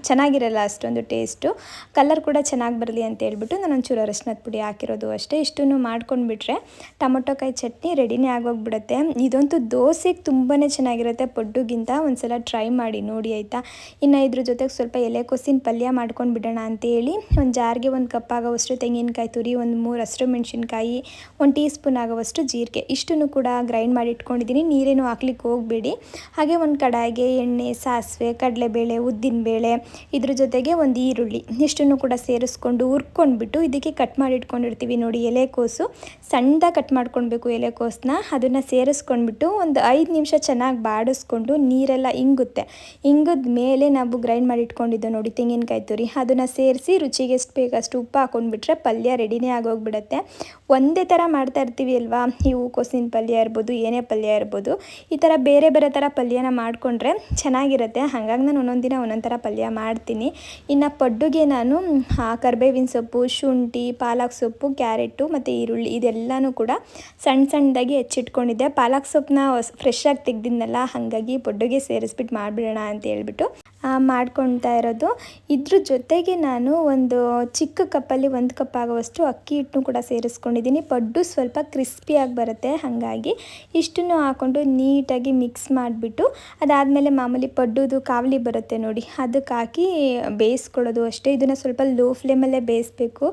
ಚೆನ್ನಾಗಿರಲ್ಲ ಅಷ್ಟೊಂದು ಟೇಸ್ಟು ಕಲರ್ ಕೂಡ ಚೆನ್ನಾಗಿ ಬರಲಿ ಅಂತ ಹೇಳ್ಬಿಟ್ಟು ನಾನು ಒಂಚೂರು ಅರಿಶಿನದ ಪುಡಿ ಹಾಕಿರೋದು ಅಷ್ಟೇ. ಇಷ್ಟನ್ನು ಮಾಡ್ಕೊಂಡ್ಬಿಟ್ರೆ ಟೊಮೊಟೊಕಾಯಿ ಚಟ್ನಿ ರೆಡಿನೇ ಆಗೋಗ್ಬಿಡುತ್ತೆ. ಇದಂತೂ ದೋಸೆಗೆ ತುಂಬಾ ಚೆನ್ನಾಗಿರುತ್ತೆ. ಪಡ್ಡುಗಿಂತ ಒಂದ್ಸಲ ಟ್ರೈ ಮಾಡಿ ನೋಡಿ, ಆಯಿತಾ? ಇನ್ನು ಇದ್ರ ಜೊತೆಗೆ ಸ್ವಲ್ಪ ಎಲೆಕೋಸಿನ ಪಲ್ಯ ಮಾಡ್ಕೊಂಡು ಬಿಡೋಣ ಅಂತೇಳಿ ಒಂದು ಜಾರ್ಗೆ ಒಂದು ಕಪ್ ಆಗೋವಷ್ಟು ತೆಂಗಿನಕಾಯಿ ತುರಿ, ಒಂದು ಮೂರು ಹಸಿರು ಮೆಣಸಿನ್ಕಾಯಿ, ಒಂದು ಟೀ ಸ್ಪೂನ್ ಆಗೋವಷ್ಟು ಜೀರಿಗೆ. ಇಷ್ಟನ್ನು ಕೂಡ ಗ್ರೈಂಡ್ ಮಾಡಿ ಇಟ್ಕೊಂಡಿದ್ದೀನಿ. ನೀರೇನು ಹಾಕ್ಲಿಕ್ಕೆ ಹೋಗಬೇಡಿ. ಹಾಗೆ ಒಂದು ಕಡಾಯಿಗೆ ಎಣ್ಣೆ, ಸಾಸಿವೆ, ಕಡಲೆಬೇಳೆ, ಉದ್ದಿನಬೇಳೆ, ಇದ್ರ ಜೊತೆಗೆ ಒಂದು ಈರುಳ್ಳಿ ಇಷ್ಟನ್ನು ಕೂಡ ಸೇರಿಸ್ಕೊಂಡು ಹುರ್ಕೊಂಡ್ಬಿಟ್ಟು ಇದಕ್ಕೆ ಕಟ್ ಮಾಡಿ ಇಟ್ಕೊಂಡಿರ್ತೀವಿ ನೋಡಿ ಎಲೆಕೋಸು ಸಣ್ಣದ ಕಟ್ ಮಾಡ್ಕೊಳ್ಬೇಕು ಎಲೆಕೋಸನ್ನ ಅದನ್ನು ಸೇರಿಸ್ಕೊಂಡ್ಬಿಟ್ಟು ಒಂದು ಐದು ನಿಮಿಷ ಚೆನ್ನಾಗಿ ಬಾಡಿಸ್ಕೊಂಡು ನೀರೆಲ್ಲ ಇಂಗುತ್ತೆ. ಇಂಗದ ಮೇಲೆ ನಾವು ಗ್ರೈಂಡ್ ಮಾಡಿ ಇಟ್ಕೊಂಡಿದ್ದೆವು ನೋಡಿ, ತೆಂಗಿನಕಾಯಿ ತುರಿ. ಅದನ್ನು ಸೇರಿಸಿ ರುಚಿಗೆ ಎಷ್ಟು ಬೇಕಷ್ಟು ಉಪ್ಪು ಹಾಕೊಂಡ್ಬಿಟ್ರೆ ಪಲ್ಯ ರೆಡಿನೇ ಆಗೋಗ್ಬಿಡುತ್ತೆ. ಒಂದೇ ಥರ ಮಾಡ್ತಾ ಇರ್ತೀವಿ ಅಲ್ವಾ? ಈ ಹೂಕೋಸಿನ ಪಲ್ಯ ಇರ್ಬೋದು, ಏನೇ ಪಲ್ಯ ಇರ್ಬೋದು. ಈ ಥರ ಬೇರೆ ಬೇರೆ ಥರ ಪಲ್ಯನ ಮಾಡಿಕೊಂಡ್ರೆ ಚೆನ್ನಾಗಿರುತ್ತೆ. ಹಾಗಾಗಿ ನಾನು ಒಂದೊಂದು ದಿನ ಒಂದೊಂದು ಥರ ಪಲ್ಯ ಮಾಡ್ತೀನಿ. ಇನ್ನು ಪಡ್ಡುಗೆ ನಾನು ಕರ್ಬೇವಿನ ಸೊಪ್ಪು, ಶುಂಠಿ, ಪಾಲಕ್ ಸೊಪ್ಪು, ಕ್ಯಾರೆಟು ಮತ್ತು ಈರುಳ್ಳಿ ಇದೆಲ್ಲನೂ ಕೂಡ ಸಣ್ಣ ಸಣ್ಣದಾಗಿ ಹೆಚ್ಚಿಟ್ಕೊಂಡಿದ್ದೆ. ಪಾಲಕ್ ಸೊಪ್ಪನ್ನ ಫ್ರೆಶ್ ಆಗಿ ತೆಗ್ದಿದ್ನಲ್ಲ, ಹಾಗಾಗಿ ಪಡ್ಡುಗೆ ಸೇರಿಸ್ಬಿಟ್ಟು ಮಾಡಿಬಿಡೋಣ ಅಂತ ಹೇಳ್ಬಿಟ್ಟು. ಮಾಡ್ಕೊಳ್ತಾ ಇರೋದು. ಇದ್ರ ಜೊತೆಗೆ ನಾನು ಒಂದು ಚಿಕ್ಕ ಕಪ್ಪಲ್ಲಿ ಒಂದು ಕಪ್ ಆಗುವಷ್ಟು ಅಕ್ಕಿ ಹಿಟ್ಟನ್ನು ಕೂಡ ಸೇರಿಸ್ಕೊಂಡಿದ್ದೀನಿ. ಪಡ್ಡು ಸ್ವಲ್ಪ ಕ್ರಿಸ್ಪಿಯಾಗಿ ಬರುತ್ತೆ ಹಾಗಾಗಿ ಇಷ್ಟನ್ನು ಹಾಕ್ಕೊಂಡು ನೀಟಾಗಿ ಮಿಕ್ಸ್ ಮಾಡಿಬಿಟ್ಟು ಅದಾದಮೇಲೆ ಮಾಮೂಲಿ ಪಡ್ಡುದು ಕಾವಲಿ ಬರುತ್ತೆ ನೋಡಿ, ಅದಕ್ಕೆ ಹಾಕಿ ಬೇಯಿಸ್ಕೊಳ್ಳೋದು ಅಷ್ಟೇ. ಇದನ್ನು ಸ್ವಲ್ಪ ಲೋ ಫ್ಲೇಮಲ್ಲೇ ಬೇಯಿಸ್ಬೇಕು.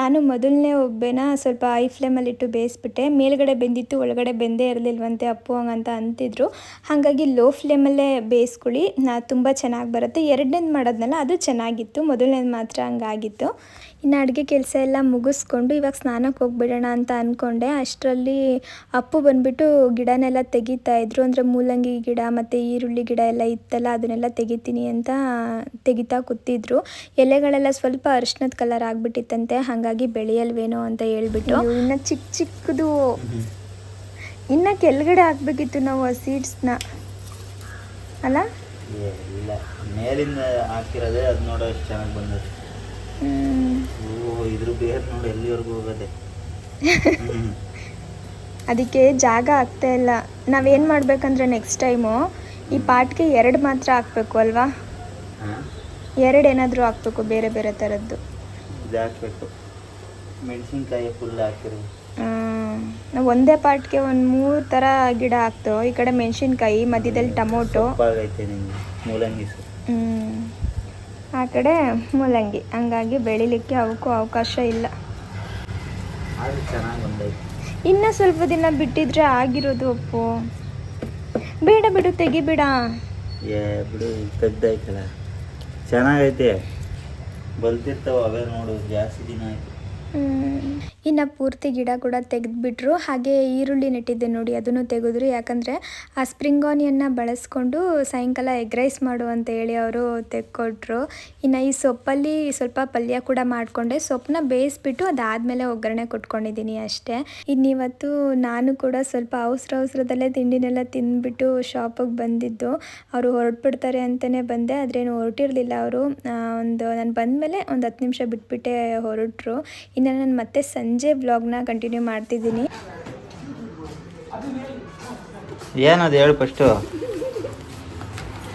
ನಾನು ಮೊದಲನೇ ಒಬ್ಬೆನ ಸ್ವಲ್ಪ ಹೈ ಫ್ಲೇಮಲ್ಲಿ ಇಟ್ಟು ಬೇಯಿಸ್ಬಿಟ್ಟೆ. ಮೇಲ್ಗಡೆ ಬೆಂದಿತ್ತು, ಒಳಗಡೆ ಬೆಂದೇ ಇರಲಿಲ್ವಂತೆ, ಅಪ್ಪು ಹಂಗಂತ ಅಂತಿದ್ರು. ಹಾಗಾಗಿ ಲೋ ಫ್ಲೇಮಲ್ಲೇ ಬೇಯಿಸ್ಕೊಳ್ಳಿ. ನಾ ತುಂಬ ಚೆನ್ನಾಗಿ ಬರುತ್ತೆ. ಎರಡನೇದು ಮಾಡೋದ್ನಲ್ಲ ಅದು ಚೆನ್ನಾಗಿತ್ತು. ಮೊದಲನೇದು ಮಾತ್ರ ಹಂಗಾಗಿತ್ತು. ಇನ್ನು ಅಡುಗೆ ಕೆಲಸ ಎಲ್ಲ ಮುಗಿಸ್ಕೊಂಡು ಇವಾಗ ಸ್ನಾನಕ್ಕೆ ಹೋಗ್ಬಿಡೋಣ ಅಂತ ಅಂದ್ಕೊಂಡೆ ಅಷ್ಟರಲ್ಲಿ ಅಪ್ಪು ಬಂದುಬಿಟ್ಟು ಗಿಡನೆಲ್ಲ ತೆಗಿತಾ ಇದ್ರು. ಅಂದರೆ ಮೂಲಂಗಿ ಗಿಡ ಮತ್ತು ಈರುಳ್ಳಿ ಗಿಡ ಎಲ್ಲ ಇತ್ತಲ್ಲ, ಅದನ್ನೆಲ್ಲ ತೆಗಿತೀನಿ ಅಂತ ತೆಗಿತಾ ಕೂತಿದ್ರು. ಎಲೆಗಳೆಲ್ಲ ಸ್ವಲ್ಪ ಅರಿಶಿನದ ಕಲರ್ ಆಗಿಬಿಟ್ಟಿತ್ತಂತೆ. ಹಾಗಾಗಿ ಬೆಳೆಯಲ್ವೇನೋ ಅಂತ ಹೇಳ್ಬಿಟ್ಟು. ಇನ್ನು ಚಿಕ್ಕ ಚಿಕ್ಕದು. ಇನ್ನು ಕೆಳಗಡೆ ಹಾಕ್ಬೇಕಿತ್ತು ನಾವು ಸೀಡ್ಸ್ನ ಅಲ್ಲ? ಏ, ಇಲ್ಲ. ಮೇಲಿಂದ ಹಾಕಿರೋದೇ ಅದು ನೋಡೋ ಎಷ್ಟು ಚೆನ್ನಾಗಿ ಬಂದದ್ದು ಓ ಇದ್ರ ಬೇರೆ ನೋಡಿ ಎಲ್ಲಿವರೆಗೂ ಹೋಗೋದೆ. ಅದಕ್ಕೆ ಜಾಗ ಆಗ್ತಾ ಇಲ್ಲ. ನಾವೇನು ಮಾಡ್ಬೇಕಂದ್ರೆ ನೆಕ್ಸ್ಟ್ ಟೈಮು ಈ ಪಾಟ್ಗೆ ಎರಡು ಮಾತ್ರ ಹಾಕ್ಬೇಕು ಅಲ್ವಾ? ಎರಡು ಏನಾದರೂ ಹಾಕ್ಬೇಕು ಬೇರೆ ಬೇರೆ ಥರದ್ದು ಇದು ಹಾಕ್ಬೇಕು. ಮೆಣಸಿನ್ಕಾಯಿ ಫುಲ್ ಹಾಕಿರು ನಾವು ಒಂದೇ ಪಾಟ್ಗೆ ಒಂದು ಮೂರು ಥರ ಗಿಡ ಹಾಕ್ತೇವೆ. ಈ ಕಡೆ ಮೆಣಸಿನ್ಕಾಯಿ ಮಧ್ಯದಲ್ಲಿ ಟೊಮೊಟೊ. ಮೂಲಂಗಿ ಆ ಕಡೆ ಮೂಲಂಗಿ. ಹಂಗಾಗಿ ಬೆಳಿಲಿಕ್ಕೆ ಅವಕ್ಕೂ ಅವಕಾಶ ಇಲ್ಲ. ಇನ್ನ ಸ್ವಲ್ಪ ದಿನ ಬಿಟ್ಟಿದ್ರೆ ಆಗಿರೋದು ಒಪ್ಪು ಬೇಡ ಬಿಡು ತೆಗಿಬೇಡ. ಬಿಡು ತೆಗ್ದಾಯ್ತಲ್ಲ. ಚೆನ್ನಾಗೈತೆ. ಬಲ್ತಿರ್ತಾವ ಅವೇ ನೋಡು ಜಾಸ್ತಿ ದಿನ ಆಯ್ತು. ಇನ್ನು ಪೂರ್ತಿ ಗಿಡ ಕೂಡ ತೆಗೆದುಬಿಟ್ರು. ಹಾಗೆ ಈರುಳ್ಳಿ ನೆಟ್ಟಿದ್ದೆ ನೋಡಿ, ಅದನ್ನು ತೆಗೆದ್ರು. ಯಾಕಂದರೆ ಆ ಸ್ಪ್ರಿಂಗ್ ಆನಿಯನ್ನ ಬಳಸ್ಕೊಂಡು ಸಾಯಂಕಾಲ ಎಗ್ ರೈಸ್ ಮಾಡು ಅಂತ ಹೇಳಿ ಅವರು ತೆಕ್ಕೊಟ್ರು ಇನ್ನು ಈ ಸೊಪ್ಪಲ್ಲಿ ಸ್ವಲ್ಪ ಪಲ್ಯ ಕೂಡ ಮಾಡಿಕೊಂಡೆ. ಸೊಪ್ಪನ್ನ ಬೇಯಿಸ್ಬಿಟ್ಟು ಅದಾದಮೇಲೆ ಒಗ್ಗರಣೆ ಕೊಟ್ಕೊಂಡಿದ್ದೀನಿ ಅಷ್ಟೇ. ಇನ್ನಿವತ್ತು ನಾನು ಕೂಡ ಸ್ವಲ್ಪ ಅವಸರ ಅವಸರದಲ್ಲೇ ತಿಂಡಿನೆಲ್ಲ ತಿಂದ್ಬಿಟ್ಟು ಶಾಪಿಗೆ ಬಂದಿದ್ದು. ಅವರು ಹೊರಟ್ಬಿಡ್ತಾರೆ ಅಂತಲೇ ಬಂದೆ, ಆದ್ರೇನು ಹೊರಟಿರಲಿಲ್ಲ ಅವರು. ಒಂದು, ನಾನು ಬಂದಮೇಲೆ ಒಂದು ಹತ್ತು ನಿಮಿಷ ಬಿಟ್ಬಿಟ್ಟೆ ಹೊರಟರು. ಇನ್ನು ನಾನು ಮತ್ತೆ ಸಂಜೆ ವ್ಲಾಗ್ನ ಕಂಟಿನ್ಯೂ ಮಾಡ್ತಿದ್ದೀನಿ. ಏನದು ಹೇಳು ಫಸ್ಟು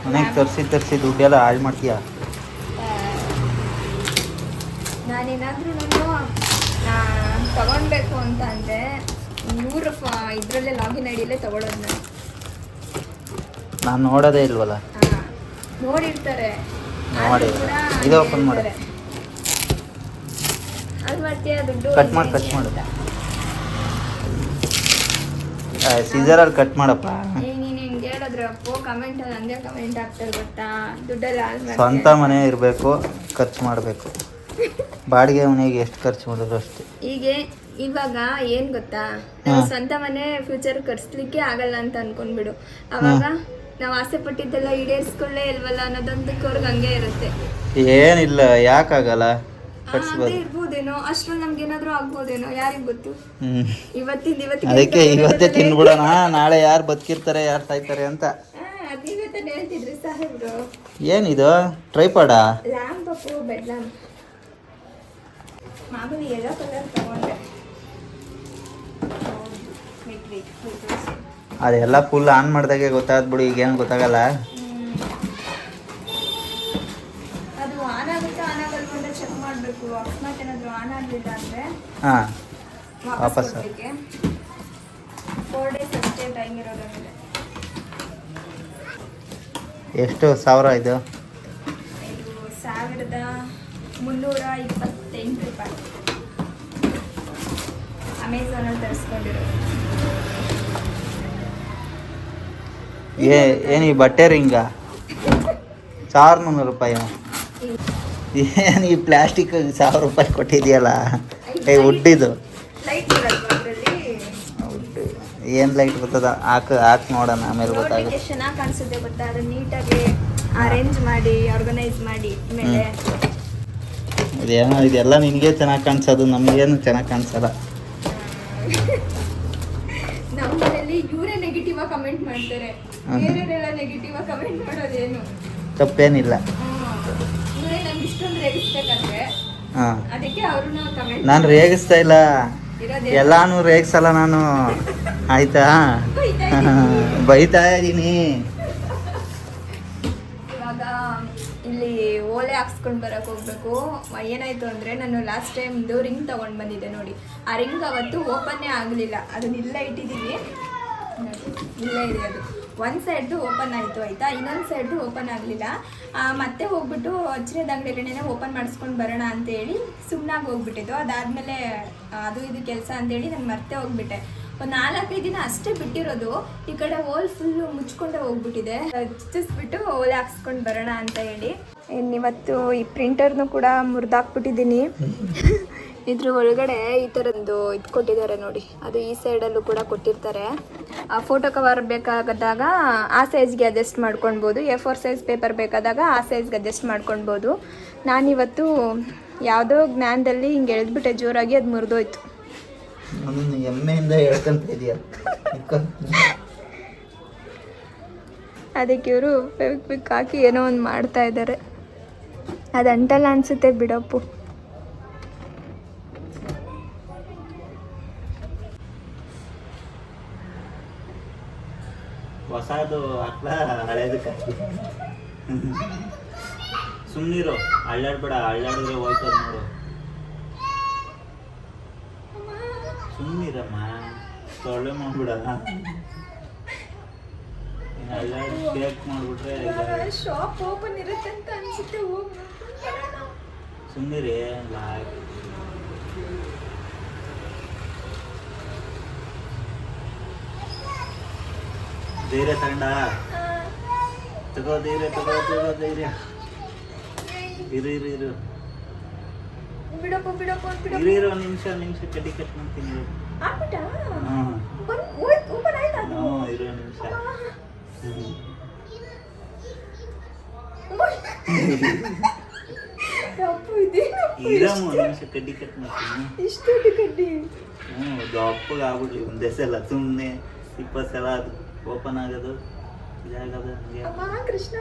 ಮನೆಗೆ ತರಿಸಿ ತರಿಸಿ ದುಡ್ಡೆಲ್ಲ ಹಾಳು ಮಾಡ್ತೀಯ? ನಾನು ತಗೊಳ್ಬೇಕು ಅಂತ ಅಂದರೆ ನೂರು ಇದರಲ್ಲೇ ಲಾಗಿನ್ ಐಡಿಯಲ್ಲೇ ತಗೊಳ್ಳೋದು ನಾನು ನಾನು ನೋಡೋದೇ ಇಲ್ವಲ್ಲ? ಹಾ, ನೋಡಿರ್ತಾರೆ. ನೋಡಿ. ಇದು ಓಪನ್ ಮಾಡು. ಹೇಳ್ತಾರೆ. ಅದ್ ಮಾಡ್ತೀಯ ದುಡ್ಡು ಕಟ್ ಮಾಡಿ ಕಟ್ ಮಾಡು. ಸೀಸರಲ್ಲಿ ಕಟ್ ಮಾಡಪ್ಪ. ಈಗ ನೀನು ಹಿಂಗೆ ಹೇಳಿದ್ರೆ ಅಪ್ಪು ಕಮೆಂಟ್ ಅಲ್ಲಿ ಹಂಗೆ ಕಮೆಂಟ್ ಆಗ್ತಾರೆ ಗೊತ್ತಾ? ದುಡ್ಡೆಲ್ಲ ಹಾಳ್ ಸ್ವಂತ ಮನೆ ಇರಬೇಕು ಖರ್ಚು ಮಾಡಬೇಕು. ಬಾಡಿಗೆ ಮನೆಗೆ ಎಷ್ಟು ಖರ್ಚು ಮಾಡಿದ್ರು ಅಷ್ಟೇ. ಈಗ ಇವಾಗ ಏನ್ ಗೊತ್ತಾ? ನಾವು. ಸ್ವಂತ ಮನೆ ಫ್ಯೂಚರ್ ಕಟ್ಸ್ಲಿಕ್ಕೆ ಆಗಲ್ಲ ಅಂತ ಅನ್ಕೊಂಡ್ಬಿಡು. ಅವಾಗ ನಾವು ಆಸೆ ಪಟ್ಟಿದ್ದೆಲ್ಲ ಈಡೇರಿಸ್ಕೊಳ್ಳೇ ಇಲ್ವಲ್ಲ ಅನ್ನೋದೊಂದಕ್ಕೆ ಅವ್ರಿಗೆ ಹಂಗೆ ಇರುತ್ತೆ. ಏನಿಲ್ಲ ಯಾಕಾಗಲ್ಲ ಕಟ್ಸ್ಬೋದು ಇರ್ಬೋದೇನೋ? ಅಷ್ಟ್ರಲ್ಲಿ ನಮ್ಗೆ ಏನಾದ್ರೂ ಆಗ್ಬೋದೇನೋ? ಯಾರಿಗ್ ಗೊತ್ತು? ಇವತ್ತಿಂದ ಇವತ್ತಿಗೆ ಅದಕ್ಕೆ ಇವತ್ತೇ ತಿನ್ಬಿಡೋಣ. ನಾಳೆ ಯಾರು ಬದುಕಿರ್ತಾರೆ ಯಾರು ಸಾಯ್ತಾರೆ ಅಂತ. ಅದಿವತ್ತೇ ಹೇಳ್ತಿದ್ರಿ ಸಾಹೇಬ್ರು. ಏನಿದು? ಟ್ರೈಪಾಡಾ ಲ್ಯಾಂಪ್ ಪಪ್ಪು ಬೆಡ್ ಲ್ಯಾಂಪ್ ಮಾಮೂಲಿ ಎಲ್ಲೋ ಕಲರ್ ತಗೊಂಡೆ. ಅದೆಲ್ಲ ಫುಲ್ ಆನ್ ಮಾಡಿದಾಗೆ ಗೊತ್ತಾಗ್ಬಿಡು ಈಗೇನು ಗೊತ್ತಾಗಲ್ಲ ಹ್ಮ್. ಅದು ಆನ್ ಆಗುತ್ತಾ ಆನ್ ಆಗಲ್ವಾ ಅಂತ ಚೆಕ್ ಮಾಡಬೇಕು ಅಕಸ್ಮಾತ್ ಏನಾದರೂ ಆನ್ ಆಗಲಿಲ್ಲ ಅಂದರೆ ಹಾಂ. ವಾಪಸ್ ಎಷ್ಟು ಸಾವಿರ ಇದು? ಸಾವಿರದ ಮುನ್ನೂರ ಇಪ್ಪತ್ತೆಂಟು ರೂಪಾಯಿ. ಅಮೆಝಾನಲ್ಲಿ ತರಿಸ್ಕೊಂಡಿರೋದು. ಏ ಏನು ಈ ಬಟ್ಟೆ ರಿಂಗ? ಸಾವಿರದ ಮುನ್ನೂರು ರೂಪಾಯಿ? ಏನು ಈ ಪ್ಲಾಸ್ಟಿಕ್ ಸಾವಿರ ರೂಪಾಯಿ ಕೊಟ್ಟಿದೆಯಲ್ಲ? ಏ ಉಡ್ಡಿದು. ಏನು ಲೈಟ್ ಬರ್ತದ? ಹಾಕ್ ಹಾಕ್ ನೋಡೋಣ ಆಮೇಲೆ ಗೊತ್ತಾಗುತ್ತೆ. ಎಷ್ಟು ಚೆನ್ನಾಗಿ ಕಾಣಿಸುತ್ತೆ ಗೊತ್ತಾ ಅದು ನೀಟಾಗಿ ಅರೇಂಜ್ ಮಾಡಿ ಆರ್ಗನೈಸ್ ಮಾಡಿ ಆಮೇಲೆ ಇದೇನೋ ಇದೆಲ್ಲ ನಿನಗೆ ಚೆನ್ನಾಗಿ ಕಾಣಿಸೋದು ನಮಗೇನು ಚೆನ್ನಾಗಿ ಕಾಣಿಸಲ್ಲ. ನಮ್ಮ ಮನೇಲಿ ಇವರೇ ನೆಗೆಟಿವ್ ಆಗಿ ಕಮೆಂಟ್ ಮಾಡ್ತಾರೆ. ಬೇರೆಯವರೆಲ್ಲ ನೆಗೆಟಿವ್ ಆಗಿ ಕಮೆಂಟ್ ಮಾಡೋದೇನು? ತಪ್ಪೇನಿಲ್ಲ. ಇವರೇ ನಮ್ಗೆ ಇಷ್ಟೊಂದು ರೇಗಿಸ್ಬೇಕಂದ್ರೆ ನಾನು ರೇಗಿಸ್ತಾ ಇಲ್ಲ. ಎಲ್ಲಾನು ರೇಗಿಸಲ್ಲ ನಾನು. ಆಯ್ತಾ? ಬೈತಾ. ಇದ್ದೀನಿ ಇವಾಗ ಇಲ್ಲಿ ಓಲೆ ಹಾಕ್ಸ್ಕೊಂಡು ಬರಕ್ ಹೋಗ್ಬೇಕು. ಏನಾಯ್ತು ಅಂದ್ರೆ ನಾನು ಲಾಸ್ಟ್ ಟೈಮ್ದು ರಿಂಗ್ ತಗೊಂಡ್ ಬಂದಿದ್ದೆ ನೋಡಿ. ಆ ರಿಂಗ್ ಅವತ್ತು ಓಪನ್ನೇ ಆಗಲಿಲ್ಲ. ಅದನ್ನ ಇಲ್ಲೇ ಇಟ್ಟಿದ್ದೀನಿ ಇಲ್ಲೇ ಇದೆ ಅದು. ಒಂದು ಸೈಡ್ದು ಓಪನ್ ಆಯಿತು, ಆಯಿತಾ? ಇನ್ನೊಂದು ಸೈಡ್ದು ಓಪನ್ ಆಗಲಿಲ್ಲ. ಮತ್ತೆ ಹೋಗ್ಬಿಟ್ಟು ಹಚ್ಚಿರದ ಅಂಗಡಿಯಲ್ಲೇನೆ ಓಪನ್ ಮಾಡಿಸ್ಕೊಂಡು ಬರೋಣ ಅಂತೇಳಿ ಸುಮ್ಮನಾಗಿ ಹೋಗ್ಬಿಟ್ಟಿದ್ದು. ಅದಾದಮೇಲೆ ಅದು ಇದು ಕೆಲಸ ಅಂತೇಳಿ ನಾನು ಮತ್ತೆ ಹೋಗ್ಬಿಟ್ಟೆ. ಒಂದು ನಾಲ್ಕೈದು ದಿನ ಅಷ್ಟೇ ಬಿಟ್ಟಿರೋದು. ಈ ಕಡೆ ಹೋಲ್ ಫುಲ್ಲು ಮುಚ್ಕೊಂಡೇ ಹೋಗ್ಬಿಟ್ಟಿದೆ. ಹಚ್ಚಿಸ್ಬಿಟ್ಟು ಓಲೆ ಹಾಕ್ಸ್ಕೊಂಡು ಬರೋಣ ಅಂತ ಹೇಳಿ. ಇನ್ನಿವತ್ತು ಈ ಪ್ರಿಂಟರ್ನು ಕೂಡ ಮುರಿದಾಕ್ಬಿಟ್ಟಿದ್ದೀನಿ. ಇದ್ರ ಒಳಗಡೆ ಈ ಥರದ್ದು ಇದು ಕೊಟ್ಟಿದ್ದಾರೆ ನೋಡಿ. ಅದು ಈ ಸೈಡಲ್ಲೂ ಕೂಡ ಕೊಟ್ಟಿರ್ತಾರೆ. ಆ ಫೋಟೋ ಕವರ್ ಬೇಕಾದಾಗ ಆ ಸೈಜ್ಗೆ ಅಡ್ಜಸ್ಟ್ ಮಾಡ್ಕೊಳ್ಬೋದು. ಎ ಫೋರ್ ಸೈಜ್ ಪೇಪರ್ ಬೇಕಾದಾಗ ಆ ಸೈಜ್ಗೆ ಅಡ್ಜಸ್ಟ್ ಮಾಡ್ಕೊಳ್ಬೋದು. ನಾನಿವತ್ತು ಯಾವುದೋ ಜ್ಞಾನದಲ್ಲಿ ಹಿಂಗೆ ಎಳೆದ್ಬಿಟ್ಟೆ ಜೋರಾಗಿ ಅದು ಮುರಿದೋಯ್ತು. ಎಮ್ಮೆಯಿಂದ ಅದಕ್ಕೆ ಇವರು ಹಾಕಿ ಏನೋ ಒಂದು ಮಾಡ್ತಾ ಇದ್ದಾರೆ ಅದು ಅಂಟಲ್ಲ ಅನ್ಸುತ್ತೆ ಬಿಡಪ್ಪು. ಹೊಸದು ಹಾಕ್ಲ ಹಳೇದಕ್ಕೆ. ಸುಮ್ಮನಿರು ಅಳ್ಳಾಡ್ಬೇಡ ಅಳ್ಳಾಡಿದ್ರೆ ಹೋಯ್ತದ ನೋಡು. ಸುಮ್ಮನಿರಮ್ಮ ಸೊಳ್ಳೆ ಮಾಡ್ಬಿಡ ಅಳ್ಳಾಡಿ ಕೇಕ್ ಮಾಡ್ಬಿಟ್ರೆ ಶಾಪ್ ಓಪನ್ ಇರುತ್ತೆ ಅಂತ ಅನ್ಸುತ್ತೆ ಹೋಗಿ ಸುಮ್ಮನಿರಿ ಧೈರ್ಯ ತಗೊಂಡ. ತಗೋ ಧೈರ್ಯ ತಗೋ ತಗೋ ಧೈರ್ಯ. ಇರು ಇರು ಇರು. ಇರು ಇರು ಒಂದು ನಿಮಿಷ ಒಂದು ನಿಮಿಷ ಕಡ್ಡಿ ಕಟ್ ಮಾಡ್ತೀನಿ ಹ್ಞೂ ಇರು ಒಂದು ನಿಮಿಷ. ಇರಮ್ಮ ಒಂದು ನಿಮಿಷ ಕಡ್ಡಿ ಕಟ್ ಮಾಡ್ತೀನಿ. ಇಷ್ಟೊಂದು ಕಡ್ಡಿ ಹ್ಞೂ ದಪ್ಪಗೆ ಆಗ್ಬಿಡ್ಲಿ ಒಂದೇ ಸಲ ಸುಮ್ಮನೆ ಇಪ್ಪತ್ತು ಸಲ ಅದು ಓಪನ್ ಆಗೋದು ಇದಾಗೋದು ಹಂಗೆ ಅಮ್ಮ ಕೃಷ್ಣ.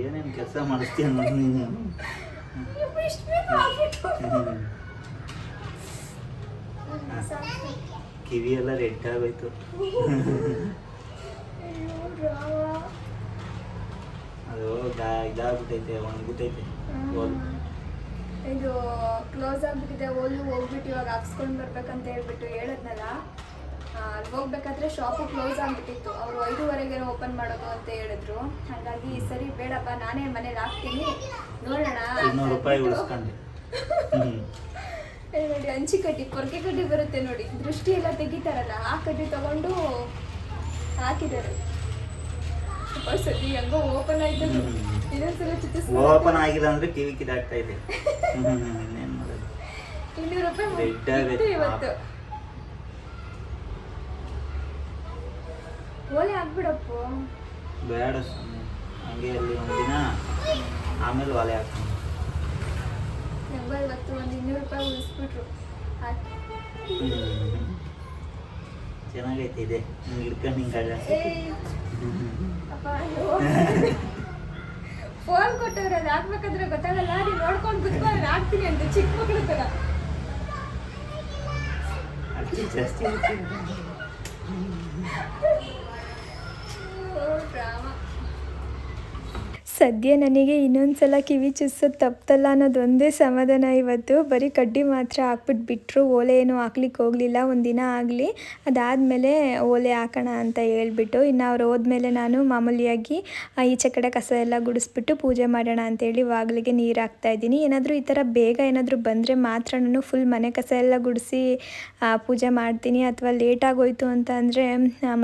ಏನೇನು ಕೆಲಸ ಮಾಡಿಸ್ತೀಯ ನೋಡಿ ನೀನು. ಕಿವಿ ಎಲ್ಲ ರೆಡ್ ಆಗೋಯ್ತು. ಅದು ಇದಾಗ್ಬಿಟ್ಟೈತೆ ಒಣಗ್ಬಿಟ್ಟೈತೆ. ಓಲ್. ಇದು ಕ್ಲೋಸ್ ಆಗ್ಬಿಟ್ಟಿದೆ ಓಲು ಹೋಗ್ಬಿಟ್ಟು ಇವಾಗ ಹಾಕ್ಸ್ಕೊಂಡು ಬರ್ಬೇಕಂತ ಹೇಳ್ಬಿಟ್ಟು ಹೇಳಿದ್ನಲ್ಲ ಅಲ್ಲಿ ಹೋಗ್ಬೇಕಾದ್ರೆ ಶಾಪು ಕ್ಲೋಸ್ ಆಗಿಬಿಟ್ಟಿತ್ತು. ಅವರು ಐದೂವರೆಗೇನೋ ಓಪನ್ ಮಾಡೋದು ಅಂತ ಹೇಳಿದ್ರು. ಹಾಗಾಗಿ ಸರಿ ಬೇಡಪ್ಪ ನಾನೇ ಮನೇಲಿ ಹಾಕ್ತೀನಿ. ನೋಡೋಣ ನೋಡಿ ಅಂಚಿ ಕಡ್ಡಿ ಕೊರಕೆ ಕಡ್ಡಿ ಬರುತ್ತೆ ನೋಡಿ. ದೃಷ್ಟಿ ಎಲ್ಲ ತೆಗಿತಾರಲ್ಲ ಆ ಕಡ್ಡಿ ತಗೊಂಡು ಹಾಕಿದ್ದಾರೆ. ಹೆಂಗೋ ಓಪನ್ ಆಯ್ತು. ಓಪನ್ ಆಗಿಲ್ಲ ಅಂದ್ರೆ ಕಿವಿ ಕಿದಾಗ್ತಾ ಇದೆ. ಇನ್ನೇನ್ ಮಾಡೋದು? ಇನ್ನೂರು ರೂಪಾಯಿ ಆಗೈತೆ. ಇವತ್ತು. ಓಲೆ ಹಾಕ್ಬಿಡಪ್ಪ. ಬೇಡ ಹಂಗೆ ಅಲ್ಲಿ ದಿನ ಆಮೇಲೆ ಒಲೆ ಹಾಕ್ತೀನಿ. ಇವತ್ತು ಒಂದು ಇನ್ನೂರು ರೂಪಾಯಿ ಉಳಿಸ್ಬಿಟ್ರು. ಚೆನ್ನಾಗೈತೆ ಇದೆ. ಹಿಂಗೆ ಹಿಡ್ಕೊಂಡು ಹಿಂಗೆ ಅಪ್ಪ ಫೋನ್ ಕೊಟ್ಟವ್ರೆ ಅದು ಹಾಕ್ಬೇಕಾದ್ರೆ ಗೊತ್ತಾಗಲ್ಲ. ನೀನು ನೋಡ್ಕೊಂಡು ಕುತ್ಕೊಂಡು ಹಾಕ್ತೀನಿ ಅಂತ ಚಿಕ್ಕ ಮಕ್ಕಳು ತರ. ಜಾಸ್ತಿ ಸದ್ಯ ನನಗೆ ಇನ್ನೊಂದ್ಸಲ ಕಿವಿ ಚುಚ್ಚೋದು ತಪ್ಪಲ್ಲ ಅನ್ನೋದೊಂದೇ ಸಮಾಧಾನ ಇವತ್ತು. ಬರೀ ಕಡ್ಡಿ ಮಾತ್ರ ಹಾಕ್ಬಿಟ್ಟು ಬಿಟ್ಟರು ಓಲೆ ಏನು ಹಾಕ್ಲಿಕ್ಕೆ ಹೋಗಲಿಲ್ಲ ಒಂದಿನ ಆಗಲಿ. ಅದಾದಮೇಲೆ ಓಲೆ ಹಾಕೋಣ ಅಂತ ಹೇಳ್ಬಿಟ್ಟು, ಇನ್ನು ಅವ್ರು ಹೋದ್ಮೇಲೆ ನಾನು ಮಾಮೂಲಿಯಾಗಿ ಈಚೆ ಕಡೆ ಕಸ ಎಲ್ಲ ಗುಡಿಸ್ಬಿಟ್ಟು ಪೂಜೆ ಮಾಡೋಣ ಅಂತೇಳಿ ವಾಗ್ಲಿಗೆ ನೀರು ಹಾಕ್ತಾ ಇದ್ದೀನಿ. ಏನಾದರೂ ಈ ಥರ ಬೇಗ ಏನಾದರೂ ಬಂದರೆ ಮಾತ್ರ ನಾನು ಫುಲ್ ಮನೆ ಕಸ ಎಲ್ಲ ಗುಡಿಸಿ ಪೂಜೆ ಮಾಡ್ತೀನಿ. ಅಥವಾ ಲೇಟ್ ಆಗೋಯ್ತು ಅಂತ ಅಂದರೆ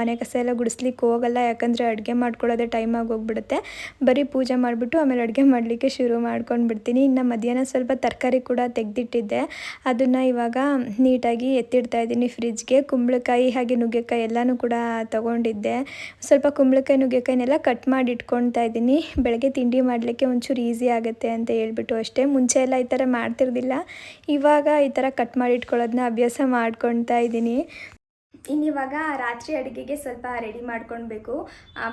ಮನೆ ಕಸ ಎಲ್ಲ ಗುಡಿಸ್ಲಿಕ್ಕೆ ಹೋಗಲ್ಲ. ಯಾಕಂದರೆ ಅಡುಗೆ ಮಾಡ್ಕೊಳ್ಳೋದೇ ಟೈಮ್ ಹೋಗ್ಬಿಡುತ್ತೆ. ಬರೀ ಪೂಜೆ ಮಾಡಿಬಿಟ್ಟು ಆಮೇಲೆ ಅಡುಗೆ ಮಾಡಲಿಕ್ಕೆ ಶುರು ಮಾಡ್ಕೊಂಡು ಬಿಡ್ತೀನಿ ಇನ್ನು ಮಧ್ಯಾಹ್ನ ಸ್ವಲ್ಪ ತರಕಾರಿ ಕೂಡ ತೆಗೆದಿಟ್ಟಿದ್ದೆ. ಅದನ್ನು ಇವಾಗ ನೀಟಾಗಿ ಎತ್ತಿಡ್ತಾ ಇದ್ದೀನಿ ಫ್ರಿಜ್ಗೆ. ಕುಂಬಳಕಾಯಿ ಹಾಗೆ ನುಗ್ಗೆಕಾಯಿ ಎಲ್ಲನೂ ಕೂಡ ತೊಗೊಂಡಿದ್ದೆ. ಸ್ವಲ್ಪ ಕುಂಬಳಕಾಯಿ ನುಗ್ಗೆಕಾಯಿನೆಲ್ಲ ಕಟ್ ಮಾಡಿ ಇಟ್ಕೊಳ್ತಾ ಇದ್ದೀನಿ. ಬೆಳಗ್ಗೆ ತಿಂಡಿ ಮಾಡಲಿಕ್ಕೆ ಒಂಚೂರು ಈಸಿ ಆಗುತ್ತೆ ಅಂತ ಹೇಳ್ಬಿಟ್ಟು ಅಷ್ಟೇ. ಮುಂಚೆ ಎಲ್ಲ ಈ ಥರ ಮಾಡ್ತಿರ್ಲಿಲ್ಲ ಇವಾಗ ಈ ಥರ ಕಟ್ ಮಾಡಿ ಇಟ್ಕೊಳ್ಳೋದನ್ನ ಅಭ್ಯಾಸ ಮಾಡ್ಕೊಳ್ತಾ ಇದ್ದೀನಿ. ಇನ್ನಿವಾಗ ರಾತ್ರಿ ಅಡುಗೆಗೆ ಸ್ವಲ್ಪ ರೆಡಿ ಮಾಡ್ಕೊಳ್ಬೇಕು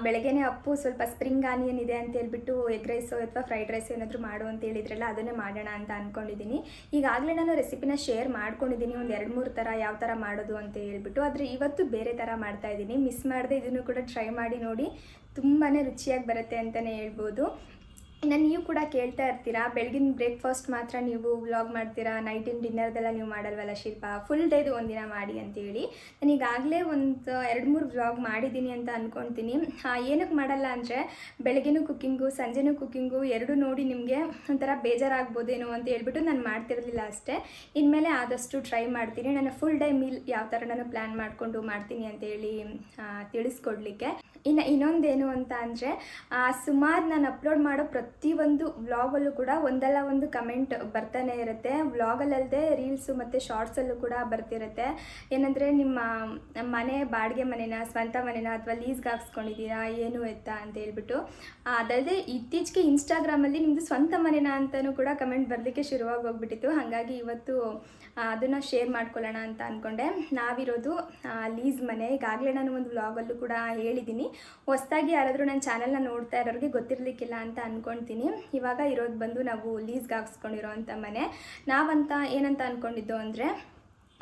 ಬೆಳಗ್ಗೆನೆ ಅಪ್ಪು ಸ್ವಲ್ಪ ಸ್ಪ್ರಿಂಗ್ ಆನಿಯನ್ ಇದೆ ಅಂತ ಹೇಳ್ಬಿಟ್ಟು ಎಗ್ ರೈಸು ಅಥವಾ ಫ್ರೈಡ್ ರೈಸ್ ಏನಾದರೂ ಮಾಡು ಅಂತ ಹೇಳಿದ್ರಲ್ಲ, ಅದನ್ನೇ ಮಾಡೋಣ ಅಂತ ಅಂದ್ಕೊಂಡಿದ್ದೀನಿ ಈಗಾಗಲೇ ನಾನು ರೆಸಿಪಿನ ಶೇರ್ ಮಾಡ್ಕೊಂಡಿದ್ದೀನಿ ಒಂದು ಎರಡು ಮೂರು ಥರ ಯಾವ ಥರ ಮಾಡೋದು ಅಂತ ಹೇಳ್ಬಿಟ್ಟು. ಆದರೆ ಇವತ್ತು ಬೇರೆ ಥರ ಮಾಡ್ತಾ ಇದ್ದೀನಿ ಮಿಸ್ ಮಾಡದೆ ಇದನ್ನು ಕೂಡ ಟ್ರೈ ಮಾಡಿ ನೋಡಿ. ತುಂಬಾ ರುಚಿಯಾಗಿ ಬರುತ್ತೆ ಅಂತಲೇ ಹೇಳ್ಬೋದು. ಇನ್ನು ನೀವು ಕೂಡ ಕೇಳ್ತಾ ಇರ್ತೀರಾ? ಬೆಳಗಿನ ಬ್ರೇಕ್ಫಾಸ್ಟ್ ಮಾತ್ರ ನೀವು ವ್ಲಾಗ್ ಮಾಡ್ತೀರಾ? ನೈಟಿನ ಡಿನ್ನರ್ದೆಲ್ಲ ನೀವು ಮಾಡಲ್ವಲ್ಲ ಶಿಲ್ಪ? ಫುಲ್ ಡೇದು ಒಂದಿನ ಮಾಡಿ ಅಂತೇಳಿ ನಾನು ಈಗಾಗಲೇ ಒಂದು ಎರಡು ಮೂರು ವ್ಲಾಗ್ ಮಾಡಿದ್ದೀನಿ ಅಂತ ಅಂದ್ಕೊತೀನಿ ಏನಕ್ಕೆ ಮಾಡಲ್ಲ ಅಂದರೆ ಬೆಳಗ್ಗೆನೂ ಕುಕ್ಕಿಂಗು ಸಂಜೆನೂ ಕುಕ್ಕಿಂಗು ಎರಡೂ ನೋಡಿ ನಿಮಗೆ ಒಂಥರ ಬೇಜಾರಾಗ್ಬೋದೇನೋ ಅಂತ ಹೇಳ್ಬಿಟ್ಟು ನಾನು ಮಾಡ್ತಿರಲಿಲ್ಲ ಅಷ್ಟೇ. ಇನ್ಮೇಲೆ ಆದಷ್ಟು ಟ್ರೈ ಮಾಡ್ತೀನಿ. ನಾನು ಫುಲ್ ಡೇ ಮೀಲ್ ಯಾವ ಥರ ನಾನು ಪ್ಲ್ಯಾನ್ ಮಾಡಿಕೊಂಡು ಮಾಡ್ತೀನಿ ಅಂತೇಳಿ ತಿಳಿಸ್ಕೊಡ್ಲಿಕ್ಕೆ. ಇನ್ನು ಇನ್ನೊಂದೇನು ಅಂತ ಅಂದರೆ ಸುಮಾರು ನಾನು ಅಪ್ಲೋಡ್ ಮಾಡೋ ಪ್ರತಿಯೊಂದು ವ್ಲಾಗಲ್ಲೂ ಕೂಡ ಒಂದಲ್ಲ ಒಂದು ಕಮೆಂಟ್ ಬರ್ತಾನೆ ಇರುತ್ತೆ. ವ್ಲಾಗಲ್ಲದೆ ರೀಲ್ಸು ಮತ್ತು ಶಾರ್ಟ್ಸಲ್ಲೂ ಕೂಡ ಬರ್ತಿರುತ್ತೆ. ಏನಂದರೆ ನಿಮ್ಮ ಮನೆ, ಬಾಡಿಗೆ ಮನೆನ, ಸ್ವಂತ ಮನೆನ ಅಥವಾ ಲೀಸ್ಗೆ ಹಾಕ್ಸ್ಕೊಂಡಿದ್ದೀರಾ, ಏನು ಎತ್ತ ಅಂತ ಹೇಳ್ಬಿಟ್ಟು ಅದಲ್ಲದೆ ಇತ್ತೀಚೆಗೆ ಇನ್ಸ್ಟಾಗ್ರಾಮಲ್ಲಿ ನಿಮ್ಮದು ಸ್ವಂತ ಮನೆನ ಅಂತಲೂ ಕೂಡ ಕಮೆಂಟ್ ಬರಲಿಕ್ಕೆ ಶುರುವಾಗಿ ಹೋಗ್ಬಿಟ್ಟಿತ್ತು. ಹಾಗಾಗಿ ಇವತ್ತು ಅದನ್ನು ಶೇರ್ ಮಾಡ್ಕೊಳ್ಳೋಣ ಅಂತ ಅಂದ್ಕೊಂಡೆ ನಾವಿರೋದು ಲೀಸ್ ಮನೆ. ಈಗಾಗಲೇ ನಾನು ಒಂದು ವ್ಲಾಗಲ್ಲೂ ಕೂಡ ಹೇಳಿದ್ದೀನಿ ಹೊಸದಾಗಿ ಯಾರಾದರೂ ನನ್ನ ಚಾನಲ್ನ ನೋಡ್ತಾ ಇರೋರಿಗೆ ಗೊತ್ತಿರಲಿಕ್ಕಿಲ್ಲ ಅಂತ ಅಂದ್ಕೊಳ್ತೀನಿ ಇವಾಗ ಇರೋದು ಬಂದು ನಾವು ಲೀಸ್ಗೆ ಹಾಕ್ಸ್ಕೊಂಡಿರೋ ಅಂಥ ಮನೆ. ನಾವಂತ ಏನಂತ ಅಂದ್ಕೊಂಡಿದ್ದು ಅಂದರೆ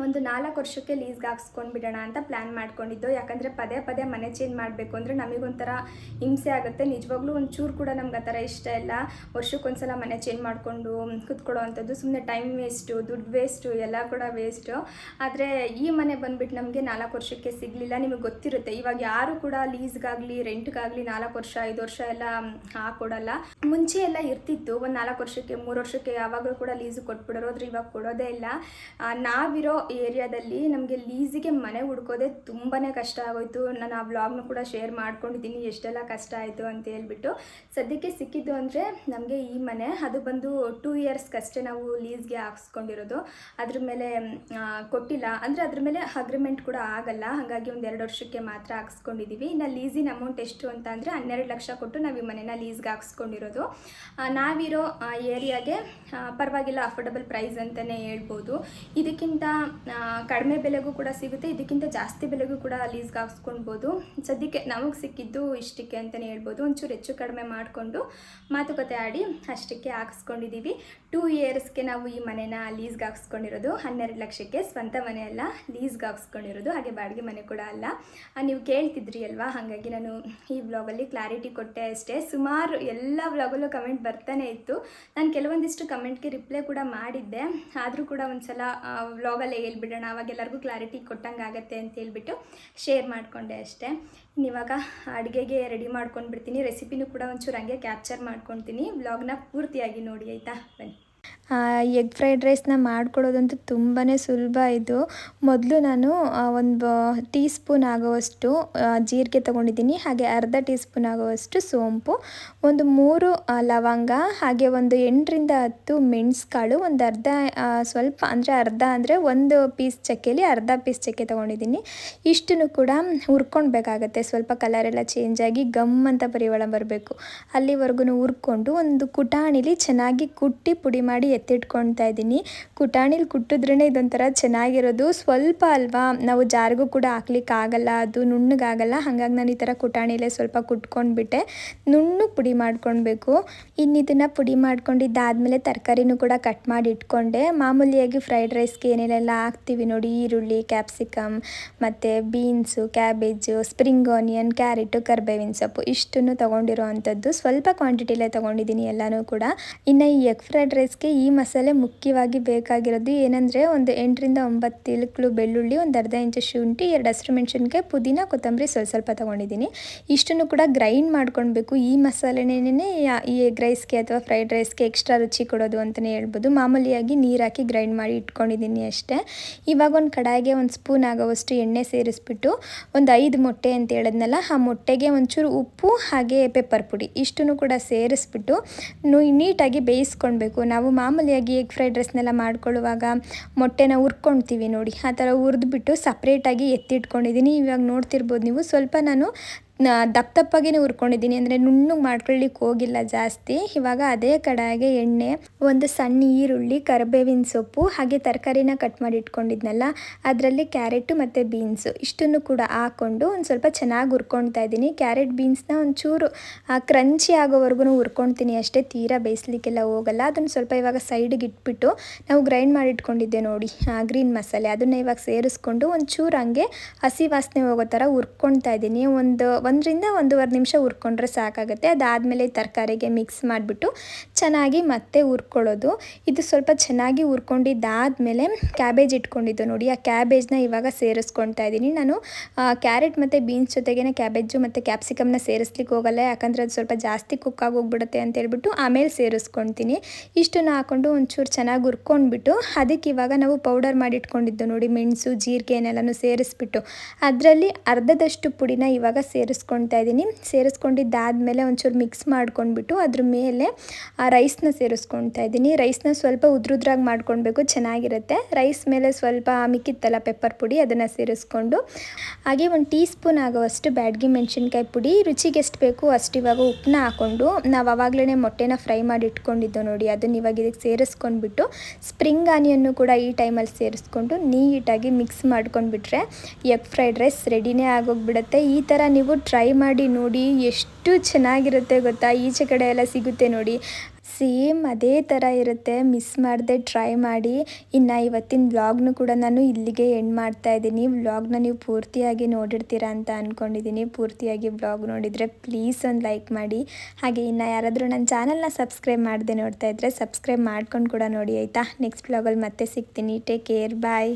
ಒಂದು ನಾಲ್ಕು ವರ್ಷಕ್ಕೆ ಲೀಸ್ಗೆ ಹಾಕ್ಸ್ಕೊಂಡು ಬಿಡೋಣ ಅಂತ ಪ್ಲ್ಯಾನ್ ಮಾಡ್ಕೊಂಡಿದ್ದು. ಯಾಕಂದರೆ ಪದೇ ಪದೇ ಮನೆ ಚೇಂಜ್ ಮಾಡಬೇಕು ಅಂದರೆ ನಮಗೊಂಥರ ಹಿಂಸೆ ಆಗುತ್ತೆ. ನಿಜವಾಗ್ಲೂ ಒಂದು ಚೂರು ಕೂಡ ನಮ್ಗೆ ಆ ಥರ ಇಷ್ಟ ಇಲ್ಲ. ವರ್ಷಕ್ಕೊಂದ್ಸಲ ಮನೆ ಚೇಂಜ್ ಮಾಡಿಕೊಂಡು ಕುತ್ಕೊಳ್ಳೋ ಅಂಥದ್ದು ಸುಮ್ಮನೆ ಟೈಮ್ ವೇಸ್ಟು, ದುಡ್ಡು ವೇಸ್ಟು, ಎಲ್ಲ ಕೂಡ ವೇಸ್ಟು. ಆದರೆ ಈ ಮನೆ ಬಂದುಬಿಟ್ಟು ನಮಗೆ ನಾಲ್ಕು ವರ್ಷಕ್ಕೆ ಸಿಗಲಿಲ್ಲ. ನಿಮಗೆ ಗೊತ್ತಿರುತ್ತೆ. ಇವಾಗ ಯಾರು ಕೂಡ ಲೀಸ್ಗಾಗಲಿ, ರೆಂಟ್ಗಾಗಲಿ ನಾಲ್ಕು ವರ್ಷ, ಐದು ವರ್ಷ ಎಲ್ಲ ಹಾಕೊಡಲ್ಲ. ಮುಂಚೆ ಎಲ್ಲ ಇರ್ತಿತ್ತು. ಒಂದು ನಾಲ್ಕು ವರ್ಷಕ್ಕೆ, ಮೂರು ವರ್ಷಕ್ಕೆ ಯಾವಾಗಲೂ ಕೂಡ ಲೀಸು ಕೊಟ್ಬಿಡೋರು ಇವಾಗ ಕೊಡೋದೇ ಇಲ್ಲ. ನಾವಿರೋ ಏರಿಯಾದಲ್ಲಿ ನಮಗೆ ಲೀಸಿಗೆ ಮನೆ ಹುಡ್ಕೋದೆ ತುಂಬಾ ಕಷ್ಟ ಆಗೋಯ್ತು. ನಾನು ಆ ವ್ಲಾಗ್ನು ಕೂಡ ಶೇರ್ ಮಾಡ್ಕೊಂಡಿದ್ದೀನಿ, ಎಷ್ಟೆಲ್ಲ ಕಷ್ಟ ಆಯಿತು ಅಂತ ಹೇಳ್ಬಿಟ್ಟು. ಸದ್ಯಕ್ಕೆ ಸಿಕ್ಕಿದ್ದು ಅಂದರೆ ನಮಗೆ ಈ ಮನೆ, ಅದು ಬಂದು ಟೂ ಇಯರ್ಸ್ಗಷ್ಟೇ ನಾವು ಲೀಸ್ಗೆ ಹಾಕ್ಸ್ಕೊಂಡಿರೋದು. ಅದ್ರ ಮೇಲೆ ಕೊಟ್ಟಿಲ್ಲ. ಅಂದರೆ ಅದ್ರ ಮೇಲೆ ಅಗ್ರಿಮೆಂಟ್ ಕೂಡ ಆಗಲ್ಲ. ಹಾಗಾಗಿ ಒಂದು ಎರಡು ವರ್ಷಕ್ಕೆ ಮಾತ್ರ ಹಾಕ್ಸ್ಕೊಂಡಿದ್ದೀವಿ ಇನ್ನು ಲೀಸಿನ ಅಮೌಂಟ್ ಎಷ್ಟು ಅಂತ ಅಂದರೆ ಹನ್ನೆರಡು ಲಕ್ಷ ಕೊಟ್ಟು ನಾವು ಈ ಮನೆನ ಲೀಸ್ಗೆ ಹಾಕ್ಸ್ಕೊಂಡಿರೋದು. ನಾವಿರೋ ಏರಿಯಾಗೆ ಪರವಾಗಿಲ್ಲ ಅಫೋರ್ಡಬಲ್ ಪ್ರೈಸ್ ಅಂತಲೇ ಹೇಳ್ಬೋದು. ಇದಕ್ಕಿಂತ ಕಡಿಮೆ ಬೆಲೆಗೂ ಕೂಡ ಸಿಗುತ್ತೆ. ಇದಕ್ಕಿಂತ ಜಾಸ್ತಿ ಬೆಲೆಗೂ ಕೂಡ ಲೀಸ್ಗೆ ಹಾಕ್ಸ್ಕೊಳ್ಬೋದು. ಸದ್ಯಕ್ಕೆ ನಮಗೆ ಸಿಕ್ಕಿದ್ದು ಇಷ್ಟಕ್ಕೆ ಅಂತಲೇ ಹೇಳ್ಬೋದು. ಒಂಚೂರು ಹೆಚ್ಚು ಕಡಿಮೆ ಮಾಡಿಕೊಂಡು ಮಾತುಕತೆ ಆಡಿ ಅಷ್ಟಕ್ಕೆ ಹಾಕ್ಸ್ಕೊಂಡಿದ್ದೀವಿ ಟೂ ಇಯರ್ಸ್ಗೆ ನಾವು ಈ ಮನೆನ ಲೀಸ್ಗೆ ಹಾಕ್ಸ್ಕೊಂಡಿರೋದು. ಹನ್ನೆರಡು ಲಕ್ಷಕ್ಕೆ ಸ್ವಂತ ಮನೆ ಅಲ್ಲ, ಲೀಸ್ಗೆ ಹಾಕ್ಸ್ಕೊಂಡಿರೋದು. ಹಾಗೆ ಬಾಡಿಗೆ ಮನೆ ಕೂಡ ಅಲ್ಲ. ನೀವು ಕೇಳ್ತಿದ್ರಿ ಅಲ್ವಾ? ಹಾಗಾಗಿ ನಾನು ಈ ವ್ಲಾಗಲ್ಲಿ ಕ್ಲಾರಿಟಿ ಕೊಟ್ಟೆ ಅಷ್ಟೇ. ಸುಮಾರು ಎಲ್ಲ ವ್ಲಾಗಲ್ಲೂ ಕಮೆಂಟ್ ಬರ್ತಾನೆ ಇತ್ತು. ನಾನು ಕೆಲವೊಂದಿಷ್ಟು ಕಮೆಂಟ್ಗೆ ರಿಪ್ಲೈ ಕೂಡ ಮಾಡಿದ್ದೆ. ಆದರೂ ಕೂಡ ಒಂದು ಸಲ ವ್ಲಾಗಲ್ಲೇ ಹೇಳ್ಬಿಡೋಣ. ಅವಾಗ ಎಲ್ಲರಿಗೂ ಕ್ಲಾರಿಟಿ ಕೊಟ್ಟಂಗೆ ಆಗತ್ತೆ ಅಂತ ಹೇಳ್ಬಿಟ್ಟು ಶೇರ್ ಮಾಡಿಕೊಂಡೆ ಅಷ್ಟೇ. ಇವಾಗ ಅಡುಗೆಗೆ ರೆಡಿ ಮಾಡ್ಕೊಂಡ್ಬಿಡ್ತೀನಿ. ರೆಸಿಪಿನೂ ಕೂಡ ಒಂಚೂರು ಹಂಗೆ ಕ್ಯಾಪ್ಚರ್ ಮಾಡ್ಕೊತೀನಿ. ವ್ಲಾಗ್ನ ಪೂರ್ತಿಯಾಗಿ ನೋಡಿ, ಆಯಿತಾ? ಬನ್ನಿ. ಎಗ್ ಫ್ರೈಡ್ ರೈಸ್ನ ಮಾಡ್ಕೊಡೋದಂತೂ ತುಂಬಾ ಸುಲಭ ಇದು. ಮೊದಲು ನಾನು ಒಂದು ಟೀ ಸ್ಪೂನ್ ಆಗುವಷ್ಟು ಜೀರಿಗೆ ತೊಗೊಂಡಿದ್ದೀನಿ, ಹಾಗೆ ಅರ್ಧ ಟೀ ಸ್ಪೂನ್ ಆಗುವಷ್ಟು ಸೋಂಪು, ಒಂದು ಮೂರು ಲವಂಗ, ಹಾಗೆ ಒಂದು ಎಂಟರಿಂದ ಹತ್ತು ಮೆಣಸ್ಕಾಳು, ಒಂದು ಅರ್ಧ ಸ್ವಲ್ಪ ಅಂದರೆ ಅರ್ಧ ಅಂದರೆ ಒಂದು ಪೀಸ್ ಚಕ್ಕೆಲಿ ಅರ್ಧ ಪೀಸ್ ಚಕ್ಕೆ ತೊಗೊಂಡಿದ್ದೀನಿ. ಇಷ್ಟನ್ನು ಕೂಡ ಹುರ್ಕೊಳ್ಬೇಕಾಗತ್ತೆ, ಸ್ವಲ್ಪ ಕಲರ್ ಎಲ್ಲ ಚೇಂಜ್ ಆಗಿ ಗಮ್ ಅಂತ ಪರಿಮಳ ಬರಬೇಕು. ಅಲ್ಲಿವರೆಗೂ ಹುರ್ಕೊಂಡು ಒಂದು ಕುಟಾಣಿಲಿ ಚೆನ್ನಾಗಿ ಕುಟ್ಟಿ ಪುಡಿ ಮಾಡಿ ಎತ್ತಿಟ್ಕೊಳ್ತಾ ಇದ್ದೀನಿ. ಕುಟಾಣಿಲಿ ಕುಟ್ಟಿದ್ರೇ ಇದೊಂಥರ ಚೆನ್ನಾಗಿರೋದು. ಸ್ವಲ್ಪ ಅಲ್ವಾ, ನಾವು ಜಾರಿಗೂ ಕೂಡ ಹಾಕ್ಲಿಕ್ಕಾಗಲ್ಲ, ಅದು ನುಣ್ಣಗಾಗಲ್ಲ. ಹಾಗಾಗಿ ನಾನು ಈ ಥರ ಕುಟಾಣಿಲೇ ಸ್ವಲ್ಪ ಕುಟ್ಕೊಂಡ್ಬಿಟ್ಟೆ. ನುಣ್ಣು ಪುಡಿ ಮಾಡ್ಕೊಳ್ಬೇಕು. ಇನ್ನು ಇದನ್ನು ಪುಡಿ ಮಾಡ್ಕೊಂಡಿದ್ದಾದಮೇಲೆ ತರಕಾರಿನೂ ಕೂಡ ಕಟ್ ಮಾಡಿ ಇಟ್ಕೊಂಡೆ. ಮಾಮೂಲಿಯಾಗಿ ಫ್ರೈಡ್ ರೈಸ್ಗೆ ಏನೇನೆಲ್ಲ ಹಾಕ್ತೀವಿ ನೋಡಿ. ಈರುಳ್ಳಿ, ಕ್ಯಾಪ್ಸಿಕಮ್, ಮತ್ತು beans, cabbage, spring onion, carrot, ಕರ್ಬೇವಿನ ಸೊಪ್ಪು ಇಷ್ಟನ್ನು ತೊಗೊಂಡಿರೋ ಅಂಥದ್ದು. ಸ್ವಲ್ಪ ಕ್ವಾಂಟಿಟಿಲೇ ತೊಗೊಂಡಿದ್ದೀನಿ ಎಲ್ಲನೂ ಕೂಡ. ಇನ್ನು ಈ ಎಗ್ ಫ್ರೈಡ್ ರೈಸ್ಗೆ ಮಸಾಲೆ ಮುಖ್ಯವಾಗಿ ಬೇಕಾಗಿರೋದು ಏನಂದರೆ ಒಂದು ಎಂಟರಿಂದ ಒಂಬತ್ತು ಇಲುಕ್ಲು ಬೆಳ್ಳುಳ್ಳಿ, ಒಂದು ಅರ್ಧ ಇಂಚು ಶುಂಠಿ, ಎರಡು ಹಸಿರು ಮೆಣಸಿನ್ಕಾಯಿ, ಪುದೀನ, ಕೊತ್ತಂಬರಿ ಸ್ವಲ್ಪ ಸ್ವಲ್ಪ ತೊಗೊಂಡಿದ್ದೀನಿ. ಇಷ್ಟನ್ನು ಕೂಡ ಗ್ರೈಂಡ್ ಮಾಡ್ಕೊಳ್ಬೇಕು. ಈ ಮಸಾಲೆನೇ ಈ ಎಗ್ ರೈಸ್ಗೆ ಅಥವಾ ಫ್ರೈಡ್ ರೈಸ್ಗೆ ಎಕ್ಸ್ಟ್ರಾ ರುಚಿ ಕೊಡೋದು ಅಂತಲೇ ಹೇಳ್ಬೋದು. ಮಾಮೂಲಿಯಾಗಿ ನೀರು ಹಾಕಿ ಗ್ರೈಂಡ್ ಮಾಡಿ ಇಟ್ಕೊಂಡಿದ್ದೀನಿ ಅಷ್ಟೇ. ಇವಾಗ ಒಂದು ಕಡಾಯಿಗೆ ಒಂದು ಸ್ಪೂನ್ ಆಗೋವಷ್ಟು ಎಣ್ಣೆ ಸೇರಿಸ್ಬಿಟ್ಟು ಒಂದು ಐದು ಮೊಟ್ಟೆ ಅಂತ ಹೇಳಿದ್ನಲ್ಲ, ಆ ಮೊಟ್ಟೆಗೆ ಒಂಚೂರು ಉಪ್ಪು, ಹಾಗೆ ಪೆಪ್ಪರ್ ಪುಡಿ ಇಷ್ಟನ್ನು ಕೂಡ ಸೇರಿಸ್ಬಿಟ್ಟು ನೀಟಾಗಿ ಬೇಯಿಸ್ಕೊಳ್ಬೇಕು. ನಾವು ಮಾಮೂಲಿಯಾಗಿ ಎಗ್ ಫ್ರೈಡ್ ರೈಸ್ನೆಲ್ಲ ಮಾಡ್ಕೊಳ್ಳುವಾಗ ಮೊಟ್ಟೆನ ಹುರ್ಕೊಳ್ತೀವಿ ನೋಡಿ. ಆ ಥರ ಹುರಿದ್ಬಿಟ್ಟು ಸಪ್ರೇಟಾಗಿ ಎತ್ತಿಟ್ಕೊಂಡಿದ್ದೀನಿ. ಇವಾಗ ನೋಡ್ತಿರ್ಬೋದು ನೀವು. ಸ್ವಲ್ಪ ನಾನು ದಪ್ಪ ದಪ್ಪಗೇನೆ ಹುರ್ಕೊಂಡಿದ್ದೀನಿ ಅಂದರೆ ನುಣ್ಣಗೆ ಮಾಡ್ಕೊಳ್ಳಿಕ್ಕೆ ಹೋಗಿಲ್ಲ ಜಾಸ್ತಿ. ಇವಾಗ ಅದೇ ಕಡಾಯಿಗೆ ಎಣ್ಣೆ, ಒಂದು ಸಣ್ಣ ಈರುಳ್ಳಿ, ಕರಿಬೇವಿನ ಸೊಪ್ಪು, ಹಾಗೆ ತರಕಾರಿನ ಕಟ್ ಮಾಡಿ ಇಟ್ಕೊಂಡಿದ್ನಲ್ಲ, ಅದರಲ್ಲಿ ಕ್ಯಾರೆಟು ಮತ್ತು ಬೀನ್ಸು. ಇಷ್ಟನ್ನು ಕೂಡ ಹಾಕ್ಕೊಂಡು ಒಂದು ಸ್ವಲ್ಪ ಚೆನ್ನಾಗಿ ಹುರ್ಕೊಳ್ತಾ ಇದ್ದೀನಿ. ಕ್ಯಾರೆಟ್ ಬೀನ್ಸ್ನ ಒಂಚೂರು ಕ್ರಂಚಿ ಆಗೋವರೆಗೂ ಹುರ್ಕೊಳ್ತೀನಿ ಅಷ್ಟೇ. ತೀರಾ ಬೇಯಿಸ್ಲಿಕ್ಕೆಲ್ಲ ಹೋಗಲ್ಲ. ಅದನ್ನು ಸ್ವಲ್ಪ ಇವಾಗ ಸೈಡಿಗೆ ಇಟ್ಬಿಟ್ಟು ನಾವು ಗ್ರೈಂಡ್ ಮಾಡಿ ಇಟ್ಕೊಂಡಿದ್ದೆ ನೋಡಿ ಗ್ರೀನ್ ಮಸಾಲೆ. ಅದನ್ನು ಇವಾಗ ಸೇರಿಸ್ಕೊಂಡು ಒಂಚೂರು ಹಂಗೆ ಹಸಿ ವಾಸನೆ ಹೋಗೋ ಥರ ಹುರ್ಕೊಳ್ತಾ ಇದ್ದೀನಿ. ಒಂದು ಒಂದರಿಂದ ಒಂದೂವರೆ ನಿಮಿಷ ಹುರ್ಕೊಂಡ್ರೆ ಸಾಕಾಗುತ್ತೆ. ಅದಾದಮೇಲೆ ತರಕಾರಿಗೆ ಮಿಕ್ಸ್ ಮಾಡಿಬಿಟ್ಟು ಚೆನ್ನಾಗಿ ಮತ್ತೆ ಹುರ್ಕೊಳ್ಳೋದು. ಇದು ಸ್ವಲ್ಪ ಚೆನ್ನಾಗಿ ಹುರ್ಕೊಂಡಿದ್ದಾದಮೇಲೆ ಕ್ಯಾಬೇಜ್ ಇಟ್ಕೊಂಡಿದ್ದು. ನೋಡಿ, ಆ ಕ್ಯಾಬೇಜ್ನ ಇವಾಗ ಸೇರಿಸ್ಕೊಳ್ತಾ ಇದ್ದೀನಿ. ನಾನು ಕ್ಯಾರೆಟ್ ಮತ್ತು ಬೀನ್ಸ್ ಜೊತೆಗೇನೆ ಕ್ಯಾಬೇಜು ಮತ್ತು ಕ್ಯಾಪ್ಸಿಕಮ್ನ ಸೇರಿಸ್ಲಿಕ್ಕೆ ಹೋಗಲ್ಲ. ಯಾಕಂದರೆ ಅದು ಸ್ವಲ್ಪ ಜಾಸ್ತಿ ಕುಕ್ ಆಗೋಗ್ಬಿಡುತ್ತೆ ಅಂತ ಹೇಳ್ಬಿಟ್ಟು ಆಮೇಲೆ ಸೇರಿಸ್ಕೊಳ್ತೀನಿ. ಇಷ್ಟನ್ನು ಹಾಕ್ಕೊಂಡು ಒಂಚೂರು ಚೆನ್ನಾಗಿ ಹುರ್ಕೊಂಡ್ಬಿಟ್ಟು ಅದಕ್ಕೆ ಇವಾಗ ನಾವು ಪೌಡರ್ ಮಾಡಿ ಇಟ್ಕೊಂಡಿದ್ದು ನೋಡಿ, ಮೆಣಸು, ಜೀರಿಗೆ ಏನೆಲ್ಲನೂ ಸೇರಿಸ್ಬಿಟ್ಟು. ಅದರಲ್ಲಿ ಅರ್ಧದಷ್ಟು ಪುಡಿನ ಇವಾಗ ಸೇರಿಸ್ಕೊಳ್ತಾ ಇದ್ದೀನಿ. ಸೇರಿಸ್ಕೊಂಡಿದ್ದಾದಮೇಲೆ ಒಂಚೂರು ಮಿಕ್ಸ್ ಮಾಡ್ಕೊಂಡ್ಬಿಟ್ಟು ಅದ್ರ ಮೇಲೆ ರೈಸ್ನ ಸೇರಿಸ್ಕೊಳ್ತಾ ಇದ್ದೀನಿ. ರೈಸ್ನ ಸ್ವಲ್ಪ ಉದ್ರುದ್ರಾಗಿ ಮಾಡ್ಕೊಳ್ಬೇಕು, ಚೆನ್ನಾಗಿರುತ್ತೆ. ರೈಸ್ ಮೇಲೆ ಸ್ವಲ್ಪ ಮಿಕ್ಕಿತ್ತಲ್ಲ ಪೆಪ್ಪರ್ ಪುಡಿ, ಅದನ್ನು ಸೇರಿಸ್ಕೊಂಡು. ಹಾಗೆ ಒಂದು ಟೀ ಸ್ಪೂನ್ ಆಗುವಷ್ಟು ಬ್ಯಾಡ್ಗಿ ಮೆಣಸಿನ್ಕಾಯಿ ಪುಡಿ, ರುಚಿಗೆ ಎಷ್ಟು ಬೇಕು ಅಷ್ಟು ಇವಾಗ ಉಪ್ಪನ್ನ ಹಾಕ್ಕೊಂಡು ನಾವು ಆವಾಗಲೇ ಮೊಟ್ಟೆನ ಫ್ರೈ ಮಾಡಿ ಇಟ್ಕೊಂಡಿದ್ದೋ ನೋಡಿ, ಅದನ್ನು ಇವಾಗ ಇದಕ್ಕೆ ಸೇರಿಸ್ಕೊಂಡ್ಬಿಟ್ಟು ಸ್ಪ್ರಿಂಗ್ ಆನಿಯನ್ನು ಕೂಡ ಈ ಟೈಮಲ್ಲಿ ಸೇರಿಸ್ಕೊಂಡು ನೀಟಾಗಿ ಮಿಕ್ಸ್ ಮಾಡ್ಕೊಂಡ್ಬಿಟ್ರೆ ಎಗ್ ಫ್ರೈಡ್ ರೈಸ್ ರೆಡಿನೇ ಆಗೋಗ್ಬಿಡುತ್ತೆ. ಈ ಥರ ನೀವು ಟ್ರೈ ಮಾಡಿ ನೋಡಿ, ಎಷ್ಟು ಚೆನ್ನಾಗಿರುತ್ತೆ ಗೊತ್ತಾ? ಈಚೆ ಕಡೆ ಎಲ್ಲ ಸಿಗುತ್ತೆ ನೋಡಿ. ಸೇಮ್ ಅದೇ ಥರ ಇರುತ್ತೆ. ಮಿಸ್ ಮಾಡದೆ ಟ್ರೈ ಮಾಡಿ. ಇನ್ನು ಇವತ್ತಿನ ವ್ಲಾಗ್ನು ಕೂಡ ನಾನು ಇಲ್ಲಿಗೆ ಎಂಡ್ ಮಾಡ್ತಾ ಇದ್ದೀನಿ. ವ್ಲಾಗ್ನ ನೀವು ಪೂರ್ತಿಯಾಗಿ ನೋಡಿರ್ತೀರಾ ಅಂತ ಅಂದ್ಕೊಂಡಿದ್ದೀನಿ ಪೂರ್ತಿಯಾಗಿ ವ್ಲಾಗ್ ನೋಡಿದರೆ ಪ್ಲೀಸ್ ಒಂದು ಲೈಕ್ ಮಾಡಿ. ಹಾಗೆ ಇನ್ನು ಯಾರಾದರೂ ನನ್ನ ಚಾನಲ್ನ ಸಬ್ಸ್ಕ್ರೈಬ್ ಮಾಡದೆ ನೋಡ್ತಾ ಇದ್ದರೆ ಸಬ್ಸ್ಕ್ರೈಬ್ ಮಾಡ್ಕೊಂಡು ಕೂಡ ನೋಡಿ ಆಯಿತಾ? ನೆಕ್ಸ್ಟ್ ವ್ಲಾಗಲ್ಲಿ ಮತ್ತೆ ಸಿಗ್ತೀನಿ. Take care bye